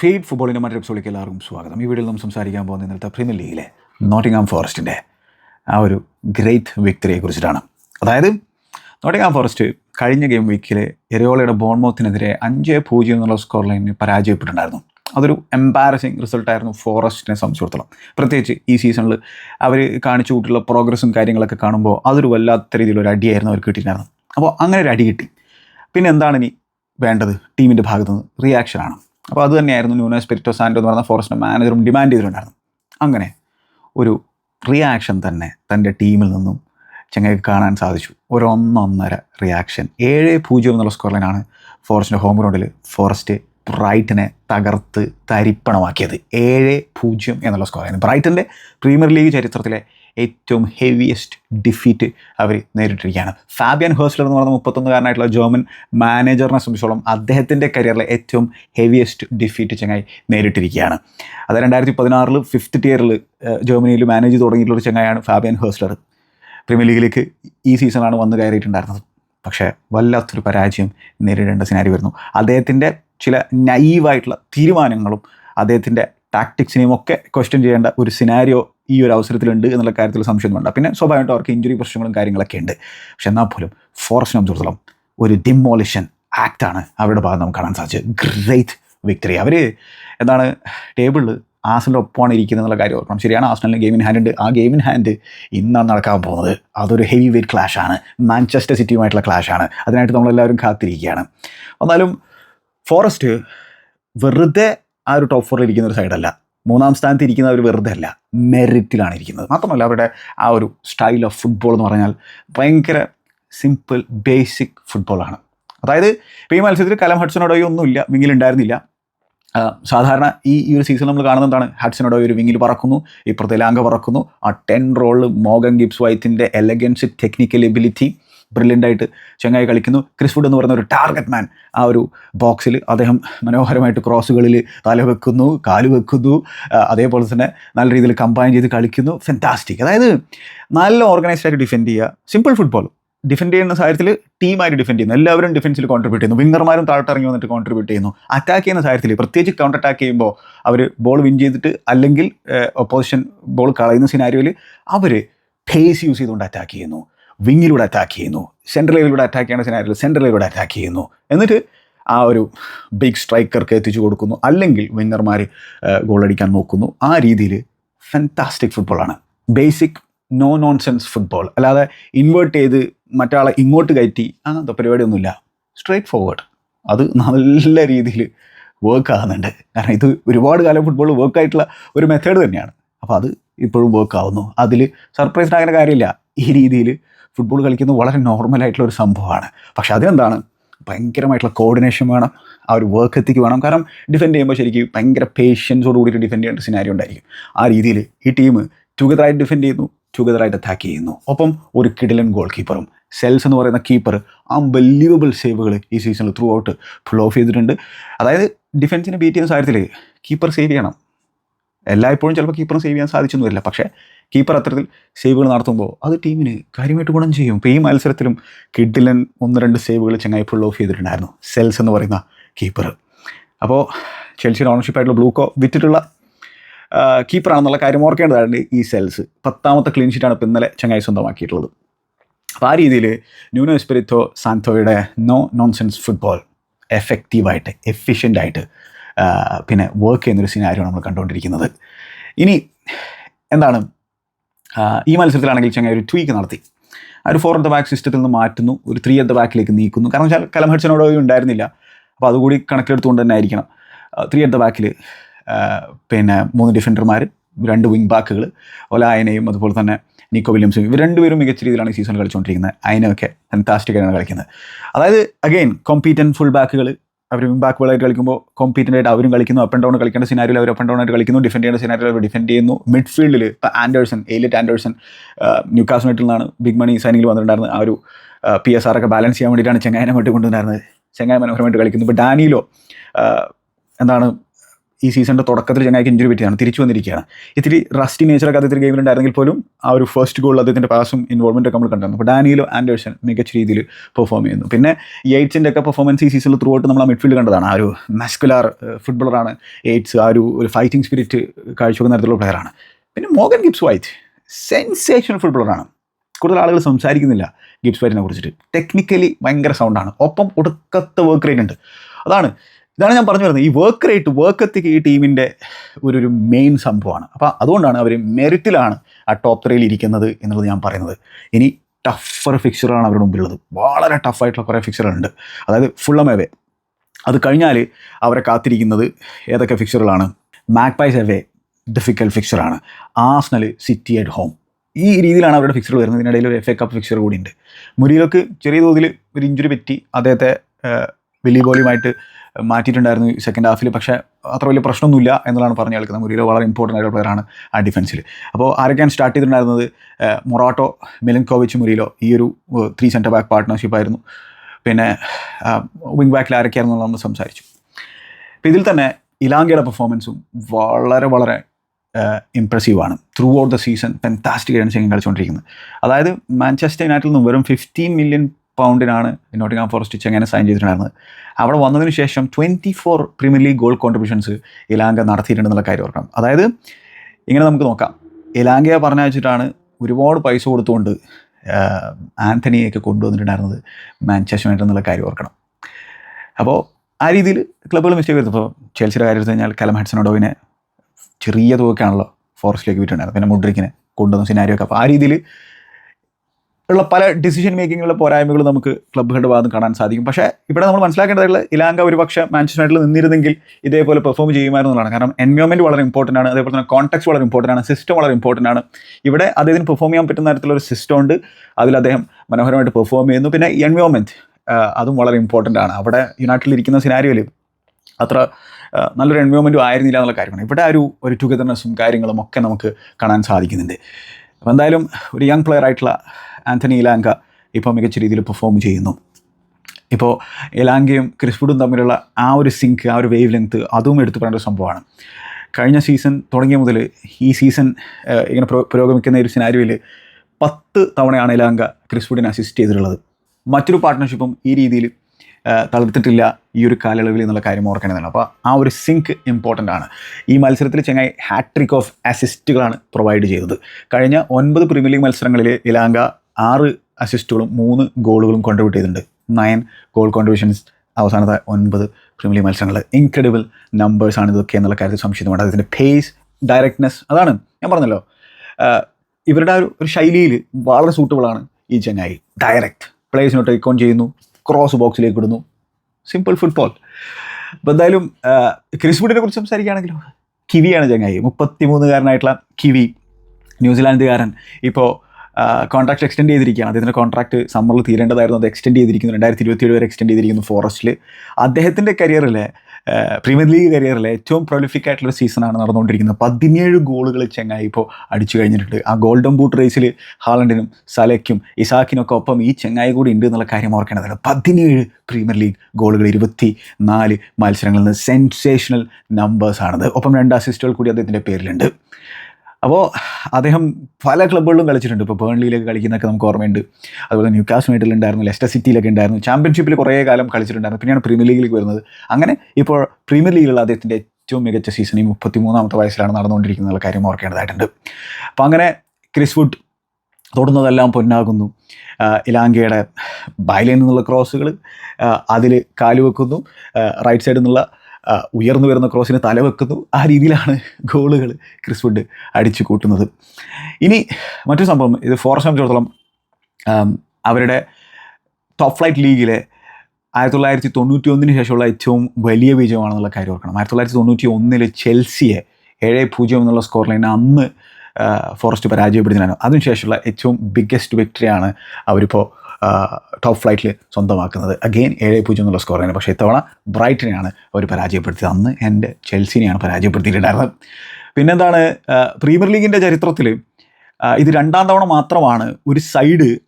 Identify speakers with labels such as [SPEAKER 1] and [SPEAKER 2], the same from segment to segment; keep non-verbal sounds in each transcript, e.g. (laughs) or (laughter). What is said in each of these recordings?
[SPEAKER 1] Feed ഫുട്ബോളിന്റെ മറ്റൊരു എപ്പിസോഡിലേക്ക് എല്ലാവർക്കും സ്വാഗതം. ഈ വീഡിയോയിൽ നാം സംസാരിക്കാൻ പോകുന്ന ഇന്നലത്തെ പ്രീമിയർ ലീഗിലെ നോട്ടിംഗ്ഹാം ഫോറസ്റ്റിന്റെ ആ ഒരു ഗ്രേറ്റ് വിക്ടറിയെ കുറിച്ചിട്ടാണ്. അതായത് നോട്ടിംഗ്ഹാം ഫോറസ്റ്റ് കഴിഞ്ഞ ഗെയിം വീക്കിൽ എരയോളയുടെ ബോൺമോത്തിനെതിരെ അഞ്ച് പൂജ്യം എന്നുള്ള സ്കോർ ലൈനിന് പരാജയപ്പെട്ടിട്ടുണ്ടായിരുന്നു. അതൊരു എംബാരസിങ് റിസൾട്ടായിരുന്നു ഫോറസ്റ്റിനെ സംബന്ധിച്ചിടത്തോളം. പ്രത്യേകിച്ച് ഈ സീസണിൽ അവർ കാണിച്ചു കൂട്ടിയുള്ള പ്രോഗ്രസ്സും കാര്യങ്ങളൊക്കെ കാണുമ്പോൾ അതൊരു വല്ലാത്ത രീതിയിലൊരു അടിയായിരുന്നു അവർ കിട്ടിയിട്ടുണ്ടായിരുന്നു അപ്പോൾ അങ്ങനെ ഒരു അടി കിട്ടി. പിന്നെ എന്താണ് ഇനി വേണ്ടത്? ടീമിന്റെ ഭാഗത്തുനിന്ന് റിയാക്ഷനാണ് അപ്പോൾ അത് തന്നെയായിരുന്നു ന്യൂനോ സ്പിരിറ്റോ സാൻഡോ എന്ന് പറഞ്ഞ ഫോറസ്റ്റ് മാനേജറും ഡിമാൻഡ് ചെയ്തിട്ടുണ്ടായിരുന്നു. അങ്ങനെ ഒരു റിയാക്ഷൻ തന്നെ തന്റെ ടീമിൽ നിന്നും ചെങ്ങൈക്ക് കാണാൻ സാധിച്ചു. ഒരു ഒന്നൊന്നര റിയാക്ഷൻ ഏഴ് പൂജ്യം എന്നുള്ള സ്കോർ ലൈനാണ് ഫോറസ്റ്റിന്റെ ഹോം ഗ്രൗണ്ടിൽ ഫോറസ്റ്റ് ബ്രൈറ്റനെ തകർത്ത് തരിപ്പണമാക്കിയത്. ഏഴ് പൂജ്യം എന്നുള്ള സ്കോർ ലൈൻ ബ്രൈറ്റന്റെ പ്രീമിയർ ലീഗ് ചരിത്രത്തിലെ ഏറ്റവും ഹെവിയസ്റ്റ് ഡിഫീറ്റ് അവർ നേരിട്ടിരിക്കുകയാണ്. ഫാബിയൻ ഹേഴ്സ്ലർ എന്ന് പറയുന്ന മുപ്പത്തൊന്നുകാരനായിട്ടുള്ള ജർമ്മൻ മാനേജറിനെ സംബന്ധിച്ചോളം അദ്ദേഹത്തിന്റെ കരിയറിലെ ഏറ്റവും ഹെവിയസ്റ്റ് ഡിഫീറ്റ് ചങ്ങായി നേരിട്ടിരിക്കുകയാണ്. അത് രണ്ടായിരത്തി പതിനാറിൽ ഫിഫ്ത്ത് ഇയറിൽ ജർമ്മനിയിൽ മാനേജ് തുടങ്ങിയിട്ടുള്ള ഒരു ചങ്ങായാണ് ഫാബിയൻ ഹേഴ്സ്ലർ പ്രീമിയർ ലീഗിലേക്ക് ഈ സീസണാണ് വന്ന് കയറിയിട്ടുണ്ടായിരുന്നത്. പക്ഷേ വല്ലാത്തൊരു പരാജയം നേരിടേണ്ട സിനാരി വരുന്നു. അദ്ദേഹത്തിന്റെ ചില നൈവായിട്ടുള്ള തീരുമാനങ്ങളും അദ്ദേഹത്തിന്റെ ടാക്ടിക്സിനെയും ഒക്കെ ക്വസ്റ്റ്യൻ ചെയ്യേണ്ട ഒരു സിനാരിയോ ഈ ഒരു അവസരത്തിലുണ്ട് എന്നുള്ള കാര്യത്തിൽ സംശയം പിന്നെ സ്വാഭാവികമായിട്ടും അവർക്ക് ഇഞ്ചുറി പ്രശ്നങ്ങളും കാര്യങ്ങളൊക്കെ ഉണ്ട്. പക്ഷെ എന്നാൽ പോലും ഫോറസ്റ്റിനെ സംബന്ധിച്ചിടത്തോളം ഒരു ഡിമോളിഷൻ ആക്റ്റാണ് അവരുടെ ഭാഗം നമുക്ക് കാണാൻ സാധിച്ചത്. ഗ്രേറ്റ് വിക്ടറി അവർ എന്താണ് ടേബിളിൽ ആസിന്റെ ഒപ്പമാണ് ഇരിക്കുന്നത് എന്നുള്ള കാര്യം ഓർക്കണം. ശരിയാണ് ആസ്നലിന് ഗെയിമിൻ ഹാൻഡ് ഉണ്ട്. ആ ഗെയിമിൻ ഹാൻഡ് ഇന്നാണ് നടക്കാൻ പോകുന്നത്. അതൊരു ഹെവി വെയിറ്റ് ക്ലാഷ് ആണ്. മാഞ്ചസ്റ്റർ സിറ്റിയുമായിട്ടുള്ള ക്ലാഷ് ആണ്. അതിനായിട്ട് നമ്മളെല്ലാവരും കാത്തിരിക്കുകയാണ്. എന്നാലും ഫോറസ്റ്റ് വെറുതെ ആ ഒരു ടോപ്പ് ഫോറിൽ ഇരിക്കുന്ന ഒരു സൈഡല്ല മൂന്നാം സ്ഥാനത്ത് ഇരിക്കുന്നത് അവർ വെറുതെ അല്ല മെറിറ്റിലാണ് ഇരിക്കുന്നത്. മാത്രമല്ല അവരുടെ ആ ഒരു സ്റ്റൈൽ ഓഫ് ഫുട്ബോൾ എന്ന് പറഞ്ഞാൽ ഭയങ്കര സിമ്പിൾ ബേസിക് ഫുട്ബോളാണ് അതായത് ഈ മത്സരത്തിൽ കലം ഹഡ്സനോടോ ഒന്നുമില്ല വിങ്ങിലുണ്ടായിരുന്നില്ല സാധാരണ ഈ ഈ ഒരു സീസൺ നമ്മൾ കാണുന്നത് എന്താണ്? ഹഡ്സനോടോ ഒരു വിങ്ങിൽ പറക്കുന്നു ഇപ്പുറത്തെ ലാങ്ക പറക്കുന്നു. ആ ടെൻ റോൾ മോഗൻ ഗിബ്സ് വൈറ്റിന്റെ എലഗൻസ് ടെക്നിക്കൽ എബിലിറ്റി ബ്രില്യന്റ് ആയിട്ട് ചെങ്ങായി കളിക്കുന്നു. ക്രിസ്ഫുഡ് എന്ന് പറയുന്ന ഒരു ടാർഗറ്റ് മാൻ ആ ഒരു ബോക്സിൽ അദ്ദേഹം മനോഹരമായിട്ട് ക്രോസുകളിൽ തല വെക്കുന്നു കാൽ വെക്കുന്നു അതേപോലെ തന്നെ നല്ല രീതിയിൽ കമ്പൈൻ ചെയ്ത് കളിക്കുന്നു. ഫെന്റാസ്റ്റിക് അതായത് നല്ല ഓർഗനൈസ്ഡ് ആയിട്ട് ഡിഫെൻഡ് ചെയ്യുക. സിമ്പിൾ ഫുട്ബോൾ ഡിഫെൻഡ് ചെയ്യുന്ന സാഹചര്യത്തിൽ ടീമായിട്ട് ഡിഫെൻഡ് ചെയ്യുന്നു. എല്ലാവരും ഡിഫൻസിൽ കോൺട്രിബ്യൂട്ട് ചെയ്യുന്നു. വിങ്ങർമാരും താഴ്ത്തിറങ്ങി വന്നിട്ട് കോൺട്രിബ്യൂട്ട് ചെയ്യുന്നു. അറ്റാക്ക് ചെയ്യുന്ന സാഹചര്യത്തിൽ പ്രത്യേകിച്ച് കൗണ്ടർ അറ്റാക്ക് ചെയ്യുമ്പോൾ അവർ ബോൾ വിൻ ചെയ്തിട്ട് അല്ലെങ്കിൽ ഒപ്പോസിഷൻ ബോൾ കളയുന്ന സിനാരിയോയിൽ അവർ ഫേസ് യൂസ് ചെയ്തുകൊണ്ട് അറ്റാക്ക് ചെയ്യുന്നു. വിങ്ങിലൂടെ അറ്റാക്ക് ചെയ്യുന്നു. സെൻട്രൽ ലൈനിലൂടെ അറ്റാക്ക് ചെയ്യുന്ന സിനാരിൽ സെൻട്രൽ ലൈനിലൂടെ അറ്റാക്ക് ചെയ്യുന്നു. എന്നിട്ട് ആ ഒരു ബിഗ് സ്ട്രൈക്കർക്ക് എത്തിച്ചു കൊടുക്കുന്നു. അല്ലെങ്കിൽ വിങ്ങർമാർ ഗോളടിക്കാൻ നോക്കുന്നു. ആ രീതിയിൽ ഫാന്റാസ്റ്റിക് ഫുട്ബോളാണ് ബേസിക് നോ നോൺസെൻസ് ഫുട്ബോൾ അല്ലാതെ ഇൻവേർട്ട് ചെയ്ത് മറ്റാളെ ഇങ്ങോട്ട് കയറ്റി അങ്ങനത്തെ പരിപാടിയൊന്നുമില്ല. സ്ട്രേറ്റ് ഫോർവേഡ് അത് നല്ല രീതിയിൽ വർക്ക് ആകുന്നുണ്ട്. കാരണം ഇത് ഒരുപാട് കാലം ഫുട്ബോൾ വർക്ക് ആയിട്ടുള്ള ഒരു മെത്തേഡ് തന്നെയാണ്. അപ്പോൾ അത് ഇപ്പോഴും വർക്ക് ആവുന്നു. അതിൽ സർപ്രൈസ്ഡ് ആകുന്ന കാര്യമില്ല. ഈ രീതിയിൽ ഫുട്ബോൾ കളിക്കുന്നത് വളരെ നോർമലായിട്ടുള്ള ഒരു സംഭവമാണ്. പക്ഷെ അതിനെന്താണ് ഭയങ്കരമായിട്ടുള്ള കോർഡിനേഷൻ വേണം ആ ഒരു വർക്ക് എത്തിക്ക് വേണം. കാരണം ഡിഫെൻഡ് ചെയ്യുമ്പോൾ ശരിക്കും ഭയങ്കര പേഷ്യൻസോട് കൂടിയിട്ട് ഡിഫെൻഡ് ചെയ്യേണ്ട സിനാരി ഉണ്ടായിരിക്കും. ആ രീതിയിൽ ഈ ടീം ടുഗദറായിട്ട് ഡിഫെൻഡ് ചെയ്യുന്നു ടുഗദറായിട്ട് അറ്റാക്ക് ചെയ്യുന്നു. ഒപ്പം ഒരു കിഡിലൻ ഗോൾ കീപ്പറും സെൽസ് എന്ന് പറയുന്ന കീപ്പർ അൺബലീവബിൾ സേവുകൾ ഈ സീസണിൽ ത്രൂ ഔട്ട് ഫുൾ ഓഫ് ചെയ്തിട്ടുണ്ട്. അതായത് ഡിഫൻസിനെ ബീറ്റ് ചെയ്യുന്ന സാഹചര്യത്തിൽ കീപ്പർ സേവ് ചെയ്യണം. എല്ലായ്പ്പോഴും ചിലപ്പോൾ കീപ്പറും സേവ് ചെയ്യാൻ സാധിച്ചൊന്നും വരില്ല പക്ഷേ കീപ്പർ അത്തരത്തിൽ സേവുകൾ നടത്തുമ്പോൾ അത് ടീമിന് കാര്യമായിട്ട് ഗുണം ചെയ്യും. ഇപ്പോൾ ഈ മത്സരത്തിലും കിഡിലൻ ഒന്ന് രണ്ട് സേവുകൾ ചെങ്ങായി ഫുൾ ഓഫ് ചെയ്തിട്ടുണ്ടായിരുന്നു. സെൽസ് എന്ന് പറയുന്ന കീപ്പർ അപ്പോൾ ചെൽസിയുടെ ഓണർഷിപ്പ് ആയിട്ടുള്ള ബ്ലൂക്കോ വിറ്റിട്ടുള്ള കീപ്പറാണെന്നുള്ള കാര്യം ഓർക്കേണ്ടതായിരുന്നു ഈ സെൽസ് പത്താമത്തെ ക്ലീൻ ഷീറ്റാണ് ഇപ്പോൾ ഇന്നലെ ചങ്ങായി സ്വന്തമാക്കിയിട്ടുള്ളത്. അപ്പോൾ ആ രീതിയിൽ ന്യൂനോ എസ്പിരിത്തോ സാന്തോയുടെ നോ നോൺസെൻസ് ഫുട്ബോൾ എഫക്റ്റീവായിട്ട് എഫിഷ്യന്റായിട്ട് പിന്നെ വർക്ക് ചെയ്യുന്നൊരു സിനാരിയാണ് നമ്മൾ കണ്ടുകൊണ്ടിരിക്കുന്നത്. ഇനി എന്താണ്? ഈ മത്സരത്തിലാണെങ്കിൽ ചങ്ങായി ഒരു ട്വീക്ക് നടത്തി. ആ ഒരു ഫോർ അറ്റ് ദ ബാക്ക് സിസ്റ്റത്തിൽ നിന്ന് മാറ്റുന്നു ഒരു ത്രീ അറ്റ് ദ ബാക്കിലേക്ക് നീക്കുന്നു. കാരണം വെച്ചാൽ കലം ഹഡ്സനോടോ ഉണ്ടായിരുന്നില്ല. അപ്പോൾ അതുകൂടി കണക്കിലെടുത്തുകൊണ്ട് തന്നെ ആയിരിക്കണം. ത്രീ അറ്റ് ദ ബാക്കിൽ പിന്നെ മൂന്ന് ഡിഫൻഡർമാർ രണ്ട് വിങ് ബാക്കുകൾ ഒലായനയും അതുപോലെ തന്നെ നിക്കോ വില്യംസും ഇവർ രണ്ടുപേരും മികച്ച രീതിയിലാണ് ഈ സീസൺ കളിച്ചുകൊണ്ടിരിക്കുന്നത്. അയനൊക്കെ ഫാന്റാസ്റ്റിക്കായിട്ടാണ് കളിക്കുന്നത്. അതായത് അഗെയിൻ കോമ്പീറ്റൻ ഫുൾ ബാക്കുകൾ അവർ ബാക്ക് ബാക്കുകളായിട്ട് കളിക്കുമ്പോൾ കോമ്പീറ്റന്റ് ആയിട്ട് അവരും കളിക്കുന്നു അപ്പ് ആൻഡ് ഡൗൺ കളിക്കേണ്ട സിനാരിയിൽ അവർ അപ്പ് ആൻഡ് ഡൗൺ ആയിട്ട് കളിക്കുന്നു ഡിഫൻഡ് ചെയ്യേണ്ട സിനാരിയിൽ അവർ ഡിഫെൻഡ് ചെയ്യുന്നു. മിഡ്ഫീൽഡിൽ ഇപ്പോൾ ആൻഡേഴ്സൺ എലിറ്റ് ആൻഡേഴ്സൺ ന്യൂ നെറ്റിൽ നിന്നാണ് ബിഗ് മണി സൈനിങ്ങിൽ വന്നിട്ടുണ്ടായിരുന്നത്. ആ ഒരു പി എസ് ആർ ഒക്കെ ബാലൻസ് ചെയ്യാൻ വേണ്ടിയിട്ടാണ് ചെങ്ങായനെ വേണ്ടി കൊണ്ടുവന്നിരുന്നത് ചെങ്ങായ മനോഹരമായിട്ട് കളിക്കുന്നു. ഇപ്പോൾ ഡാനിയിലോ എന്താണ് ഈ സീസണിന്റെ തുടക്കത്തിൽ ചങ്ങായിക്ക് ഇഞ്ചുറി പറ്റിയാണ് തിരിച്ചു വന്നിരിക്കുകയാണ്. ഇത്തിരി റസ്റ്റി നേച്ചറൊക്കെ ഗെയിമിൽ ഉണ്ടായിരുന്നെങ്കിൽ പോലും ആ ഒരു ഫസ്റ്റ് ഗോൾ അദ്ദേഹത്തിന്റെ പാസും ഇൻവോൾവ്മെന്റ് ഒക്കെ നമ്മൾ കണ്ടിരുന്നു. അപ്പോൾ ഡാനിയിലോ ആൻഡേഴ്സൺ മികച്ച രീതിയിൽ പെർഫോം ചെയ്യുന്നു. പിന്നെ എയ്റ്റ്സിന്റെ ഒക്കെ പെർഫോമൻസ് ഈ സീസണിൽ ത്രൂ ഔട്ട് നമ്മൾ ആ മിഡ്ഫീൽഡ് കണ്ടതാണ്. ആ ഒരു മസ്കുലാർ ഫുട്ബോളറാണ് എയ്റ്റ്സ്. ആ ഒരു ഒരു ഫൈറ്റിംഗ് സ്പിരിറ്റ് കാഴ്ചവെക്കുന്ന തരത്തിലുള്ള പ്ലെയറാണ് പിന്നെ മോഗൻ ഗിബ്സ് വൈറ്റ് സെൻസേഷണൽ ഫുട്ബോളറാണ് കൂടുതൽ ആളുകൾ സംസാരിക്കുന്നില്ല ഗിബ്സ് വൈറ്റിനെ കുറിച്ചിട്ട്. ടെക്നിക്കലി ഭയങ്കര സൗണ്ടാണ് ഒപ്പം ഒടുക്കത്തെ വർക്ക് റേറ്റ് ഉണ്ട്. അതാണ് ഇതാണ് ഞാൻ പറഞ്ഞു വരുന്നത്. ഈ വർക്ക് റേറ്റ് വർക്ക് എത്തിക്ക് ഈ ടീമിന്റെ ഒരു ഒരു മെയിൻ സംഭവമാണ്. അപ്പോൾ അതുകൊണ്ടാണ് അവർ മെറിറ്റിലാണ് ആ ടോപ്പ് ത്രീയിൽ ഇരിക്കുന്നത് എന്നുള്ളത് ഞാൻ പറയുന്നത്. ഇനി ടഫർ ഫിക്സറാണ് അവരുടെ മുമ്പിലുള്ളത്. വളരെ ടഫായിട്ടുള്ള കുറേ ഫിക്സറുകളുണ്ട് അതായത് ഫുള്ളം എവേ അത് കഴിഞ്ഞാൽ അവരെ കാത്തിരിക്കുന്നത് ഏതൊക്കെ ഫിക്സറുകളാണ് മാക്പൈസ് എവേ ഡിഫിക്കൽ ഫിക്സറാണ് ആസ്നൽ സിറ്റി അറ്റ് ഹോം ഈ രീതിയിലാണ് അവരുടെ ഫിക്സർ വരുന്നത്. ഇതിനിടയിൽ ഒരു എഫ് എ കപ്പ് ഫിക്സർ കൂടിയുണ്ട് മുരിയിലൊക്കെ ചെറിയ തോതിൽ ഒരു ഇഞ്ചുറി പറ്റി. അദ്ദേഹത്തെ വലിയ ബോളിയുമായിട്ട് മാറ്റിയിട്ടുണ്ടായിരുന്നു സെക്കൻഡ് ഹാഫിൽ പക്ഷേ അത്ര വലിയ പ്രശ്നമൊന്നുമില്ല എന്നുള്ളതാണ് പറഞ്ഞു കേൾക്കുന്നത്. മുരിയിലോ വളരെ ഇമ്പോർട്ടന്റ് ആയിട്ടുള്ള പ്ലെയറാണ് ആ ഡിഫൻസിൽ അപ്പോൾ ആരൊക്കെയാണ് സ്റ്റാർട്ട് ചെയ്തിട്ടുണ്ടായിരുന്നത്? മൊറാട്ടോ മിലൻകോവിച്ച് മുരിയിലോ ഈ ഒരു ത്രീ സെന്റർ ബാക്ക് പാർട്ട്ണർഷിപ്പ് ആയിരുന്നു. പിന്നെ വിങ് ബാക്കിൽ ആരൊക്കെയായിരുന്നു നമ്മൾ സംസാരിച്ചു. അപ്പോൾ ഇതിൽ തന്നെ ഇലാങ്കയുടെ പെർഫോമൻസും വളരെ വളരെ ഇമ്പ്രസീവാണ് throughout the season fantastic ആയിട്ട് ശരിക്കും കളിച്ചുകൊണ്ടിരിക്കുന്നത്. അതായത് മാഞ്ചസ്റ്റർ യുണൈറ്റഡിൽ നിന്നും വെറും ഫിഫ്റ്റീൻ മില്യൺ പൗണ്ടിനാണ് നോട്ടിംഗ്ഹാം ഫോറസ്റ്റ് ചെങ്ങനെ സൈൻ ചെയ്തിട്ടുണ്ടായിരുന്നത്. അവിടെ വന്നതിന് ശേഷം twenty four Premier League goal contributions Elanga നടത്തിയിട്ടുണ്ടെന്നുള്ള കാര്യം ഓർക്കണം. അതായത് ഇങ്ങനെ നമുക്ക് നോക്കാം. ഇലാങ്കയെ പറഞ്ഞയച്ചിട്ടാണ് ഒരുപാട് പൈസ കൊടുത്തുകൊണ്ട് ആന്റണിയൊക്കെ കൊണ്ടുവന്നിട്ടുണ്ടായിരുന്നത് മാഞ്ചസ്റ്റർ യുണൈറ്റഡ് എന്നുള്ള കാര്യം ഓർക്കണം. അപ്പോൾ ആ രീതിയിൽ ക്ലബ്ബുകൾ മിസ്റ്റേക്ക് വരുന്നത് ഇപ്പോൾ ചേൽസിയുടെ കാര്യം എടുത്തു കഴിഞ്ഞാൽ കലം ഹഡ്സണോഡോവിനെ ചെറിയ തുകയ്ക്കാണല്ലോ ഫോറസ്റ്റിലേക്ക് വിട്ടിട്ടുണ്ടായിരുന്നത്. പിന്നെ മുഡ്രിക്കിനെ കൊണ്ടുവന്ന സിനാരിയൊക്കെ അപ്പോൾ ആ രീതിയിൽ ഉള്ള പല ഡിസിഷൻ മേക്കിങ്ങിലുള്ള പോരായ്മകൾ നമുക്ക് ക്ലബ്ബുകളുടെ ഭാഗത്ത് കാണാൻ സാധിക്കും. പക്ഷേ ഇവിടെ നമ്മൾ മനസ്സിലാക്കേണ്ടതായിട്ടുള്ള ഇലാങ്ക ഒരു പക്ഷേ മാഞ്ചസ്റ്റർ യുണൈറ്റഡിൽ നിന്നിരുന്നെങ്കിൽ ഇതേപോലെ പെർഫോം ചെയ്യുമായിരുന്നതാണ് കാരണം എൻവയോൺമെന്റ് വളരെ ഇമ്പോർട്ടന്റ് ആണ്. അതേപോലെ തന്നെ കോൺടാക്ട് വളരെ ഇമ്പോർട്ടന്റ് ആണ്. സിസ്റ്റം വളരെ ഇമ്പോർട്ടന്റ് ആണ്. ഇവിടെ അദ്ദേഹത്തിന് പെർഫോം ചെയ്യാൻ പറ്റുന്ന തരത്തിലുള്ള ഒരു സിസ്റ്റം ഉണ്ട്. അതിൽ അദ്ദേഹം മനോഹരമായിട്ട് പെർഫോം ചെയ്യുന്നു. പിന്നെ എൻവയോൺമെന്റ് അതും വളരെ ഇമ്പോർട്ടന്റ് ആണ്. അവിടെ യുണൈറ്റഡിൽ ഇരിക്കുന്ന സിനാരിയോയിൽ അത്ര നല്ലൊരു എൻവയോൺമെന്റും ആയിരുന്നില്ല എന്നുള്ള കാര്യമാണ്. ഇവിടെ ഒരു ഒരു ടുഗദർനെസ്സും കാര്യങ്ങളും ഒക്കെ നമുക്ക് കാണാൻ സാധിക്കുന്നുണ്ട്. അപ്പോൾ എന്തായാലും ഒരു യങ് പ്ലെയർ ആയിട്ടുള്ള ആന്റണി ഇലാങ്ക ഇപ്പോൾ മികച്ച രീതിയിൽ പെർഫോം ചെയ്യുന്നു. ഇപ്പോൾ ഇലാങ്കയും ക്രിസ്ഫുഡും തമ്മിലുള്ള ആ ഒരു സിങ്ക് ആ ഒരു വേവ് ലെങ്ത് അതും എടുത്തു പറയേണ്ട സംഭവമാണ്. കഴിഞ്ഞ സീസൺ തുടങ്ങിയ മുതൽ ഈ സീസൺ ഇങ്ങനെ പുരോ- പുരോഗമിക്കുന്ന ഒരു സിനാരിയോയിൽ പത്ത് തവണയാണ് ഇലാങ്ക ക്രിസ്ഫുഡിനെ അസിസ്റ്റ് ചെയ്തിട്ടുള്ളത്. മറ്റൊരു പാർട്ട്ണർഷിപ്പും ഈ രീതിയിൽ തളർത്തിട്ടില്ല ഈ ഒരു കാലയളവിൽ എന്നുള്ള കാര്യം ഓർക്കേണ്ടതാണ്. അപ്പോൾ ആ ഒരു സിങ്ക് ഇമ്പോർട്ടന്റ് ആണ്. ഈ മത്സരത്തിൽ ചെങ്ങായി ഹാട്രിക് ഓഫ് അസിസ്റ്റുകളാണ് പ്രൊവൈഡ് ചെയ്തത്. കഴിഞ്ഞ ഒൻപത് പ്രീമിയർ ലീഗ് മത്സരങ്ങളിൽ ഇലാങ്ക ആറ് അസിസ്റ്റുകളും മൂന്ന് ഗോളുകളും കോൺട്രിബ്യൂട്ട് ചെയ്തിട്ടുണ്ട്. നയൻ ഗോൾ കോൺട്രിബ്യൂഷൻസ് അവസാനത്തെ ഒൻപത് പ്രീമിയർ മത്സരങ്ങൾ ഇൻക്രെഡിബിൾ നമ്പേഴ്സ് ആണ് ഇതൊക്കെ എന്നുള്ള കാര്യത്തിൽ സംശയമുണ്ട് അതിന്റെ പേസ് ഡയറക്ട്നെസ് അതാണ് ഞാൻ പറഞ്ഞല്ലോ. ഇവരുടെ ഒരു ഒരു ശൈലിയിൽ വളരെ സൂട്ടബിളാണ് ഈ ചെങ്ങായി. ഡയറക്റ്റ് പ്ലേസിനോട്ട് ടേക്ക് ചെയ്യുന്നു. ക്രോസ് ബോക്സിലേക്ക് ഇടുന്നു. സിമ്പിൾ ഫുട്ബോൾ അപ്പോൾ എന്തായാലും ക്രിസ്വുഡിനെ കുറിച്ച് സംസാരിക്കുകയാണെങ്കിലോ? കിവിയാണ് ചങ്ങായി. മുപ്പത്തിമൂന്നുകാരനായിട്ടുള്ള കിവി ന്യൂസിലാൻഡുകാരൻ. ഇപ്പോൾ കോൺട്രാക്ട് എക്സ്റ്റെൻഡ് ചെയ്തിരിക്കുകയാണ്. അദ്ദേഹത്തിന്റെ കോൺട്രാക്ട് സമ്മറിൽ തീരേണ്ടതായിരുന്നു. അത് എക്സ്റ്റെൻഡ് ചെയ്തിരിക്കുന്നു. രണ്ടായിരത്തി ഇരുപത്തിയേഴ് വരെ എക്സ്റ്റെൻഡ് ചെയ്തിരിക്കുന്നു ഫോറസ്റ്റിൽ അദ്ദേഹത്തിന്റെ കരിയറിലെ പ്രീമിയർ ലീഗ് കരിയറിലെ ഏറ്റവും പ്രൊലിഫിക് ആയിട്ടുള്ള സീസണാണ് നടന്നുകൊണ്ടിരിക്കുന്നത്. പതിനേഴ് ഗോളുകൾ ചെങ്ങായി ഇപ്പോൾ അടിച്ചു കഴിഞ്ഞിട്ടുണ്ട്. ആ ഗോൾഡൻ ബൂട്ട് റേസിൽ ഹാളണ്ടിനും സലയ്ക്കും ഇസാക്കിനൊക്കെ ഒപ്പം ഈ ചെങ്ങായി കൂടി ഉണ്ട് എന്നുള്ള കാര്യം ഓർക്കേണ്ടതാണ് പതിനേഴ് പ്രീമിയർ ലീഗ് ഗോളുകൾ ഇരുപത്തി നാല് മത്സരങ്ങളിൽ നിന്ന് സെൻസേഷണൽ നമ്പേഴ്സാണത് ഒപ്പം രണ്ട് അസിസ്റ്റുകൾ കൂടി അദ്ദേഹത്തിന്റെ പേരിലുണ്ട്. അപ്പോൾ അദ്ദേഹം പല ക്ലബ്ബുകളിലും കളിച്ചിട്ടുണ്ട്. ഇപ്പോൾ ബേൺലിയിലൊക്കെ കളിക്കുന്നതൊക്കെ നമുക്ക് ഓർമ്മയുണ്ട്. അതുപോലെ ന്യൂ കാസ് യുണൈറ്റഡിൽ ഉണ്ടായിരുന്നു ലെസ്റ്റർ സിറ്റിയിലൊക്കെ ഉണ്ടായിരുന്നു. ചാമ്പ്യൻഷിപ്പിൽ കുറേ കാലം കളിച്ചിട്ടുണ്ടായിരുന്നു. പിന്നെയാണ് പ്രീമിയർ ലീഗിലേക്ക് വരുന്നത്. അങ്ങനെ ഇപ്പോൾ പ്രീമിയർ ലീഗിലുള്ള അദ്ദേഹത്തിന്റെ ഏറ്റവും മികച്ച സീസൺ ഈ മുപ്പത്തിമൂന്നാമത്തെ വയസ്സിലാണ് നടന്നുകൊണ്ടിരിക്കുന്ന കാര്യം ഓർക്കേണ്ടതായിട്ടുണ്ട്. അപ്പോൾ അങ്ങനെ ക്രിസ് വുഡ് തൊടുന്നതെല്ലാം പൊന്നാകുന്നു. ഇലാങ്കയുടെ ബായിലയിൽ നിന്നുള്ള ക്രോസുകൾ അതിൽ കാലുവെക്കുന്നു. റൈറ്റ് സൈഡിൽ നിന്നുള്ള ഉയർന്നു വരുന്ന ക്രോസിന് തലവെക്കുന്നു ആ രീതിയിലാണ് ഗോളുകൾ ക്രിസ് വുഡ് അടിച്ചു കൂട്ടുന്നത്. ഇനി മറ്റൊരു സംഭവം ഇത് ഫോറസ്റ്റ് സംബന്ധിച്ചിടത്തോളം അവരുടെ ടോപ്പ് ഫ്ലൈറ്റ് ലീഗിലെ ആയിരത്തി തൊള്ളായിരത്തി തൊണ്ണൂറ്റി ഒന്നിന് ശേഷമുള്ള ഏറ്റവും വലിയ വിജയമാണെന്നുള്ള കാര്യം ഓർക്കണം. ആയിരത്തി തൊള്ളായിരത്തി തൊണ്ണൂറ്റി ഒന്നിൽ ചെൽസിയെ ഏഴ് പൂജ്യം എന്നുള്ള സ്കോർ ലൈൻ അന്ന് ഫോറസ്റ്റ് പരാജയപ്പെടുന്നതിനാണ് അതിനുശേഷമുള്ള ഏറ്റവും ബിഗ്ഗസ്റ്റ് വിക്ടറിയാണ് അവരിപ്പോൾ ടോപ്പ് ഫ്ലൈറ്റിൽ സ്വന്തമാക്കുന്നത്. അഗെയിൻ ഏഴ് പൂജ്യം എന്നുള്ള സ്കോർ തന്നെ പക്ഷേ ഇത്തവണ ബ്രൈറ്റിനെയാണ് അവർ പരാജയപ്പെടുത്തിയത്. അന്ന് എന്റെ ചെൽസിനെയാണ് പരാജയപ്പെടുത്തിയിട്ടുണ്ടായിരുന്നത്. പിന്നെന്താണ് പ്രീമിയർ ലീഗിന്റെ ചരിത്രത്തിൽ ഇത് രണ്ടാം തവണ മാത്രമാണ് ഒരു സൈഡ്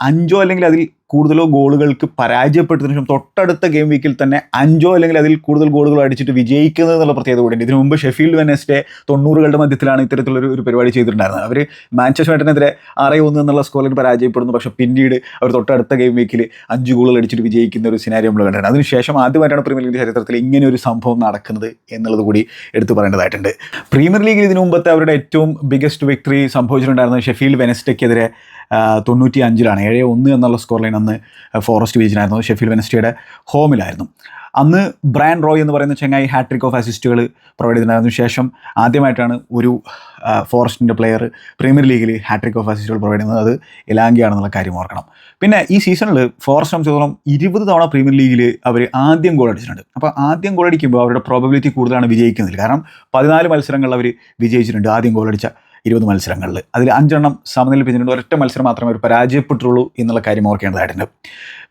[SPEAKER 1] അഞ്ചോ അല്ലെങ്കിൽ അതിൽ കൂടുതലോ ഗോളുകൾക്ക് പരാജയപ്പെട്ടതിനു ശേഷം തൊട്ടടുത്ത ഗെയിം വീക്കിൽ തന്നെ അഞ്ചോ അല്ലെങ്കിൽ അതിൽ കൂടുതൽ ഗോളുകൾ അടിച്ചിട്ട് വിജയിക്കുന്നത് എന്നുള്ള പ്രത്യേകത കൂടിയുണ്ട്. ഇതിനു മുമ്പ് ഷെഫീൽഡ് വെനസ്ഡേ തൊണ്ണൂറുകളുടെ മധ്യത്തിലാണ് ഇത്തരത്തിലൊരു ഒരു പരിപാടി ചെയ്തിട്ടുണ്ടായിരുന്നത്. അവർ മാഞ്ചസ്റ്റർ യുണൈറ്റഡിനെതിരെ ആറ് ഒന്ന് എന്നുള്ള സ്കോറിൽ പരാജയപ്പെടുന്നു. പക്ഷേ പിന്നീട് അവർ തൊട്ടടുത്ത ഗെയിം വീക്കിൽ അഞ്ച് ഗോളുകൾ അടിച്ചിട്ട് വിജയിക്കുന്ന ഒരു സിനാരി നമ്മൾ കണ്ടിട്ടുണ്ട്. അതിനുശേഷം ആദ്യമായിട്ടാണ് പ്രീമിയർ ലീഗിന്റെ ചരിത്രത്തിൽ ഇങ്ങനെ ഒരു സംഭവം നടക്കുന്നത് എന്നുള്ളത് കൂടി എടുത്തു പറയേണ്ടതായിട്ടുണ്ട്. പ്രീമിയർ ലീഗിൽ ഇതിനു മുമ്പത്തെ അവരുടെ ഏറ്റവും ബിഗസ്റ്റ് വിക്ടറി സംഭവിച്ചിട്ടുണ്ടായിരുന്നത് ഷെഫീൽഡ് വെനസ്ഡേക്കെതിരെ തൊണ്ണൂറ്റി അഞ്ചിലാണ് ഏഴ് ഒന്ന് എന്നുള്ള സ്കോർ ലൈൻ അന്ന് ഫോറസ്റ്റ് ബീച്ചിനായിരുന്നു ഷെഫീൽ വെനസ്റ്റിയുടെ ഹോമിലായിരുന്നു അന്ന് ബ്രാൻ റോയ് എന്ന് പറയുന്ന ചെങ്ങായി ഹാട്രിക് ഓഫ് അസിസ്റ്റുകൾ പ്രൊവൈഡ് ചെയ്തിട്ടുണ്ടായിരുന്നു. ശേഷം ആദ്യമായിട്ടാണ് ഒരു ഫോറസ്റ്റിന്റെ പ്ലെയർ പ്രീമിയർ ലീഗിൽ ഹാട്രിക് ഓഫ് അസിസ്റ്റുകൾ പ്രൊവൈഡ് ചെയ്യുന്നത്. അത് ഇലാങ്കിയാണെന്നുള്ള കാര്യം ഓർക്കണം. പിന്നെ ഈ സീസണിൽ ഫോറസ്റ്റ് സംബന്ധിച്ചിടത്തോളം ഇരുപത് തവണ പ്രീമിയർ ലീഗിൽ അവർ ആദ്യം ഗോൾ അടിച്ചിട്ടുണ്ട്. അപ്പോൾ ആദ്യം ഗോൾ അടിക്കുമ്പോൾ അവരുടെ പ്രോബബിലിറ്റി കൂടുതലാണ് വിജയിക്കുന്നതിൽ കാരണം പതിനാല് മത്സരങ്ങളിൽ അവർ വിജയിച്ചിട്ടുണ്ട് ആദ്യം ഗോൾ അടിച്ച ഇരുപത് മത്സരങ്ങളിൽ. അതിൽ അഞ്ചെണ്ണം സമനില പിന്നിട്ടുണ്ട് ഒരൊറ്റ മത്സരം മാത്രമേ അവർ പരാജയപ്പെട്ടുള്ളൂ എന്നുള്ള കാര്യം ഓർക്കേണ്ടതായിട്ടുണ്ട്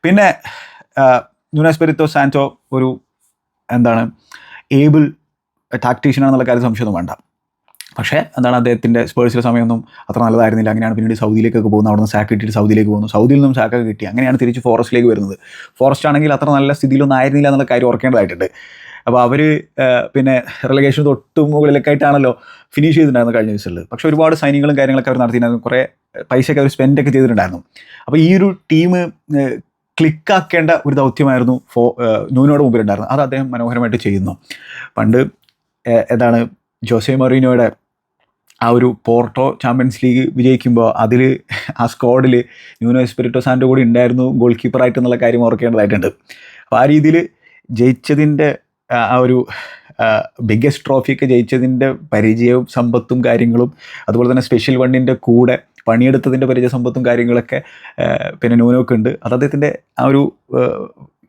[SPEAKER 1] പിന്നെ ന്യൂനാസ്പെരിത്തോ സാന്റോ ഒരു എന്താണ് ഏബിൾ ടാക്ടീഷ്യനാണെന്നുള്ള കാര്യം സംശയമൊന്നും വേണ്ട. പക്ഷേ എന്താണ് അദ്ദേഹത്തിന്റെ സ്പേഴ്സിലെ സമയമൊന്നും അത്ര നല്ലതായിരുന്നില്ല. അങ്ങനെയാണ് പിന്നീട് സൗദിയിലേക്കൊക്കെ പോകുന്നത്. അവിടെ നിന്ന് സാക്ക് കിട്ടിയിട്ട് സൗദിയിലേക്ക് പോകുന്നു. സൗദിയിൽ നിന്നും സാക്കൊക്കെ കിട്ടി. അങ്ങനെയാണ് തിരിച്ച് ഫോറസ്റ്റിലേക്ക് വരുന്നത്. ഫോറസ്റ്റ് ആണെങ്കിൽ അത്ര നല്ല സ്ഥിതിയിലൊന്നും ആയിരുന്നില്ല എന്നുള്ള കാര്യം ഓർക്കേണ്ടതായിട്ടുണ്ട്. അപ്പോൾ അവർ പിന്നെ റിലഗേഷൻ തൊട്ട് മുകളിലേക്കായിട്ടാണല്ലോ ഫിനിഷ് ചെയ്തിട്ടുണ്ടായിരുന്നു കഴിഞ്ഞ ദിവസത്തിൽ പക്ഷേ ഒരുപാട് സൈനികളും കാര്യങ്ങളൊക്കെ അവർ നടത്തിയിട്ടുണ്ടായിരുന്നു. കുറേ പൈസയൊക്കെ അവർ സ്പെൻഡൊക്കെ ചെയ്തിട്ടുണ്ടായിരുന്നു. അപ്പോൾ ഈ ഒരു ടീം ക്ലിക്കാക്കേണ്ട ഒരു ദൗത്യമായിരുന്നു ഫോ ന്യൂനോട് മുമ്പിലുണ്ടായിരുന്നു അത് അദ്ദേഹം മനോഹരമായിട്ട് ചെയ്യുന്നു. പണ്ട് എന്താണ് ജോസെ മറീനോയുടെ ആ ഒരു പോർട്ടോ ചാമ്പ്യൻസ് ലീഗ് വിജയിക്കുമ്പോൾ അതിൽ ആ സ്ക്വാഡിൽ ന്യൂനോ എസ്പിരിറ്റോ സാൻഡോ കൂടി ഉണ്ടായിരുന്നു ഗോൾ കീപ്പറായിട്ട് എന്നുള്ള കാര്യം ഓർക്കേണ്ടതായിട്ടുണ്ട്. അപ്പോൾ ആ രീതിയിൽ ജയിച്ചതിന്റെ ആ ഒരു ബിഗ്ഗസ്റ്റ് ട്രോഫിയൊക്കെ ജയിച്ചതിന്റെ പരിചയവും സമ്പത്തും കാര്യങ്ങളും അതുപോലെ തന്നെ സ്പെഷ്യൽ വണ്ണിന്റെ കൂടെ പണിയെടുത്തതിന്റെ പരിചയ സമ്പത്തും കാര്യങ്ങളൊക്കെ പിന്നെ ന്യൂനോക്ക് ഉണ്ട്. അത് അദ്ദേഹത്തിന്റെ ആ ഒരു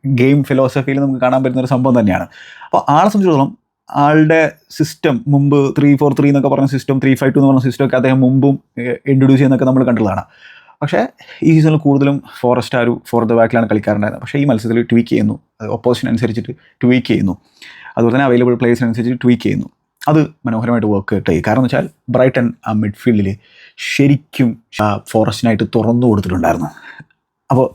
[SPEAKER 1] ഗെയിം ഫിലോസഫിയിൽ നമുക്ക് കാണാൻ പറ്റുന്ന ഒരു സംഭവം തന്നെയാണ്. അപ്പോൾ ആളെ സംബന്ധിച്ചിടത്തോളം ആളുടെ സിസ്റ്റം മുമ്പ് ത്രീ ഫോർ ത്രീ എന്നൊക്കെ പറഞ്ഞ സിസ്റ്റം ത്രീ ഫൈവ് ടു എന്ന് പറഞ്ഞ സിസ്റ്റം ഒക്കെ അദ്ദേഹം മുമ്പും ഇൻട്രൊഡ്യൂസ് ചെയ്യുന്നൊക്കെ നമ്മൾ കണ്ടുള്ളതാണ് പക്ഷേ ഈ സീസണിൽ കൂടുതലും ഫോറസ്റ്റ് ആ ഒരു ഫോർ ദ ബാക്കിലാണ് കളിക്കാറുണ്ടായിരുന്നത്. പക്ഷേ ഈ മത്സരത്തിൽ ട്വീക്ക് ചെയ്യുന്നു. ഓപ്പോസിഷൻ അനുസരിച്ചിട്ട് ട്വീക്ക് ചെയ്യുന്നു. അതുപോലെ തന്നെ അവൈലബിൾ പ്ലേയേഴ്സിനനുസരിച്ച് ട്വീക്ക് ചെയ്യുന്നു. അത് മനോഹരമായിട്ട് വർക്ക് ചെയ്യും കാരണം വെച്ചാൽ ബ്രൈറ്റൺ ആ മിഡ്ഫീൽഡിൽ ശരിക്കും ഫോറസ്റ്റിനായിട്ട് തുറന്നു കൊടുത്തിട്ടുണ്ടായിരുന്നു. അപ്പോൾ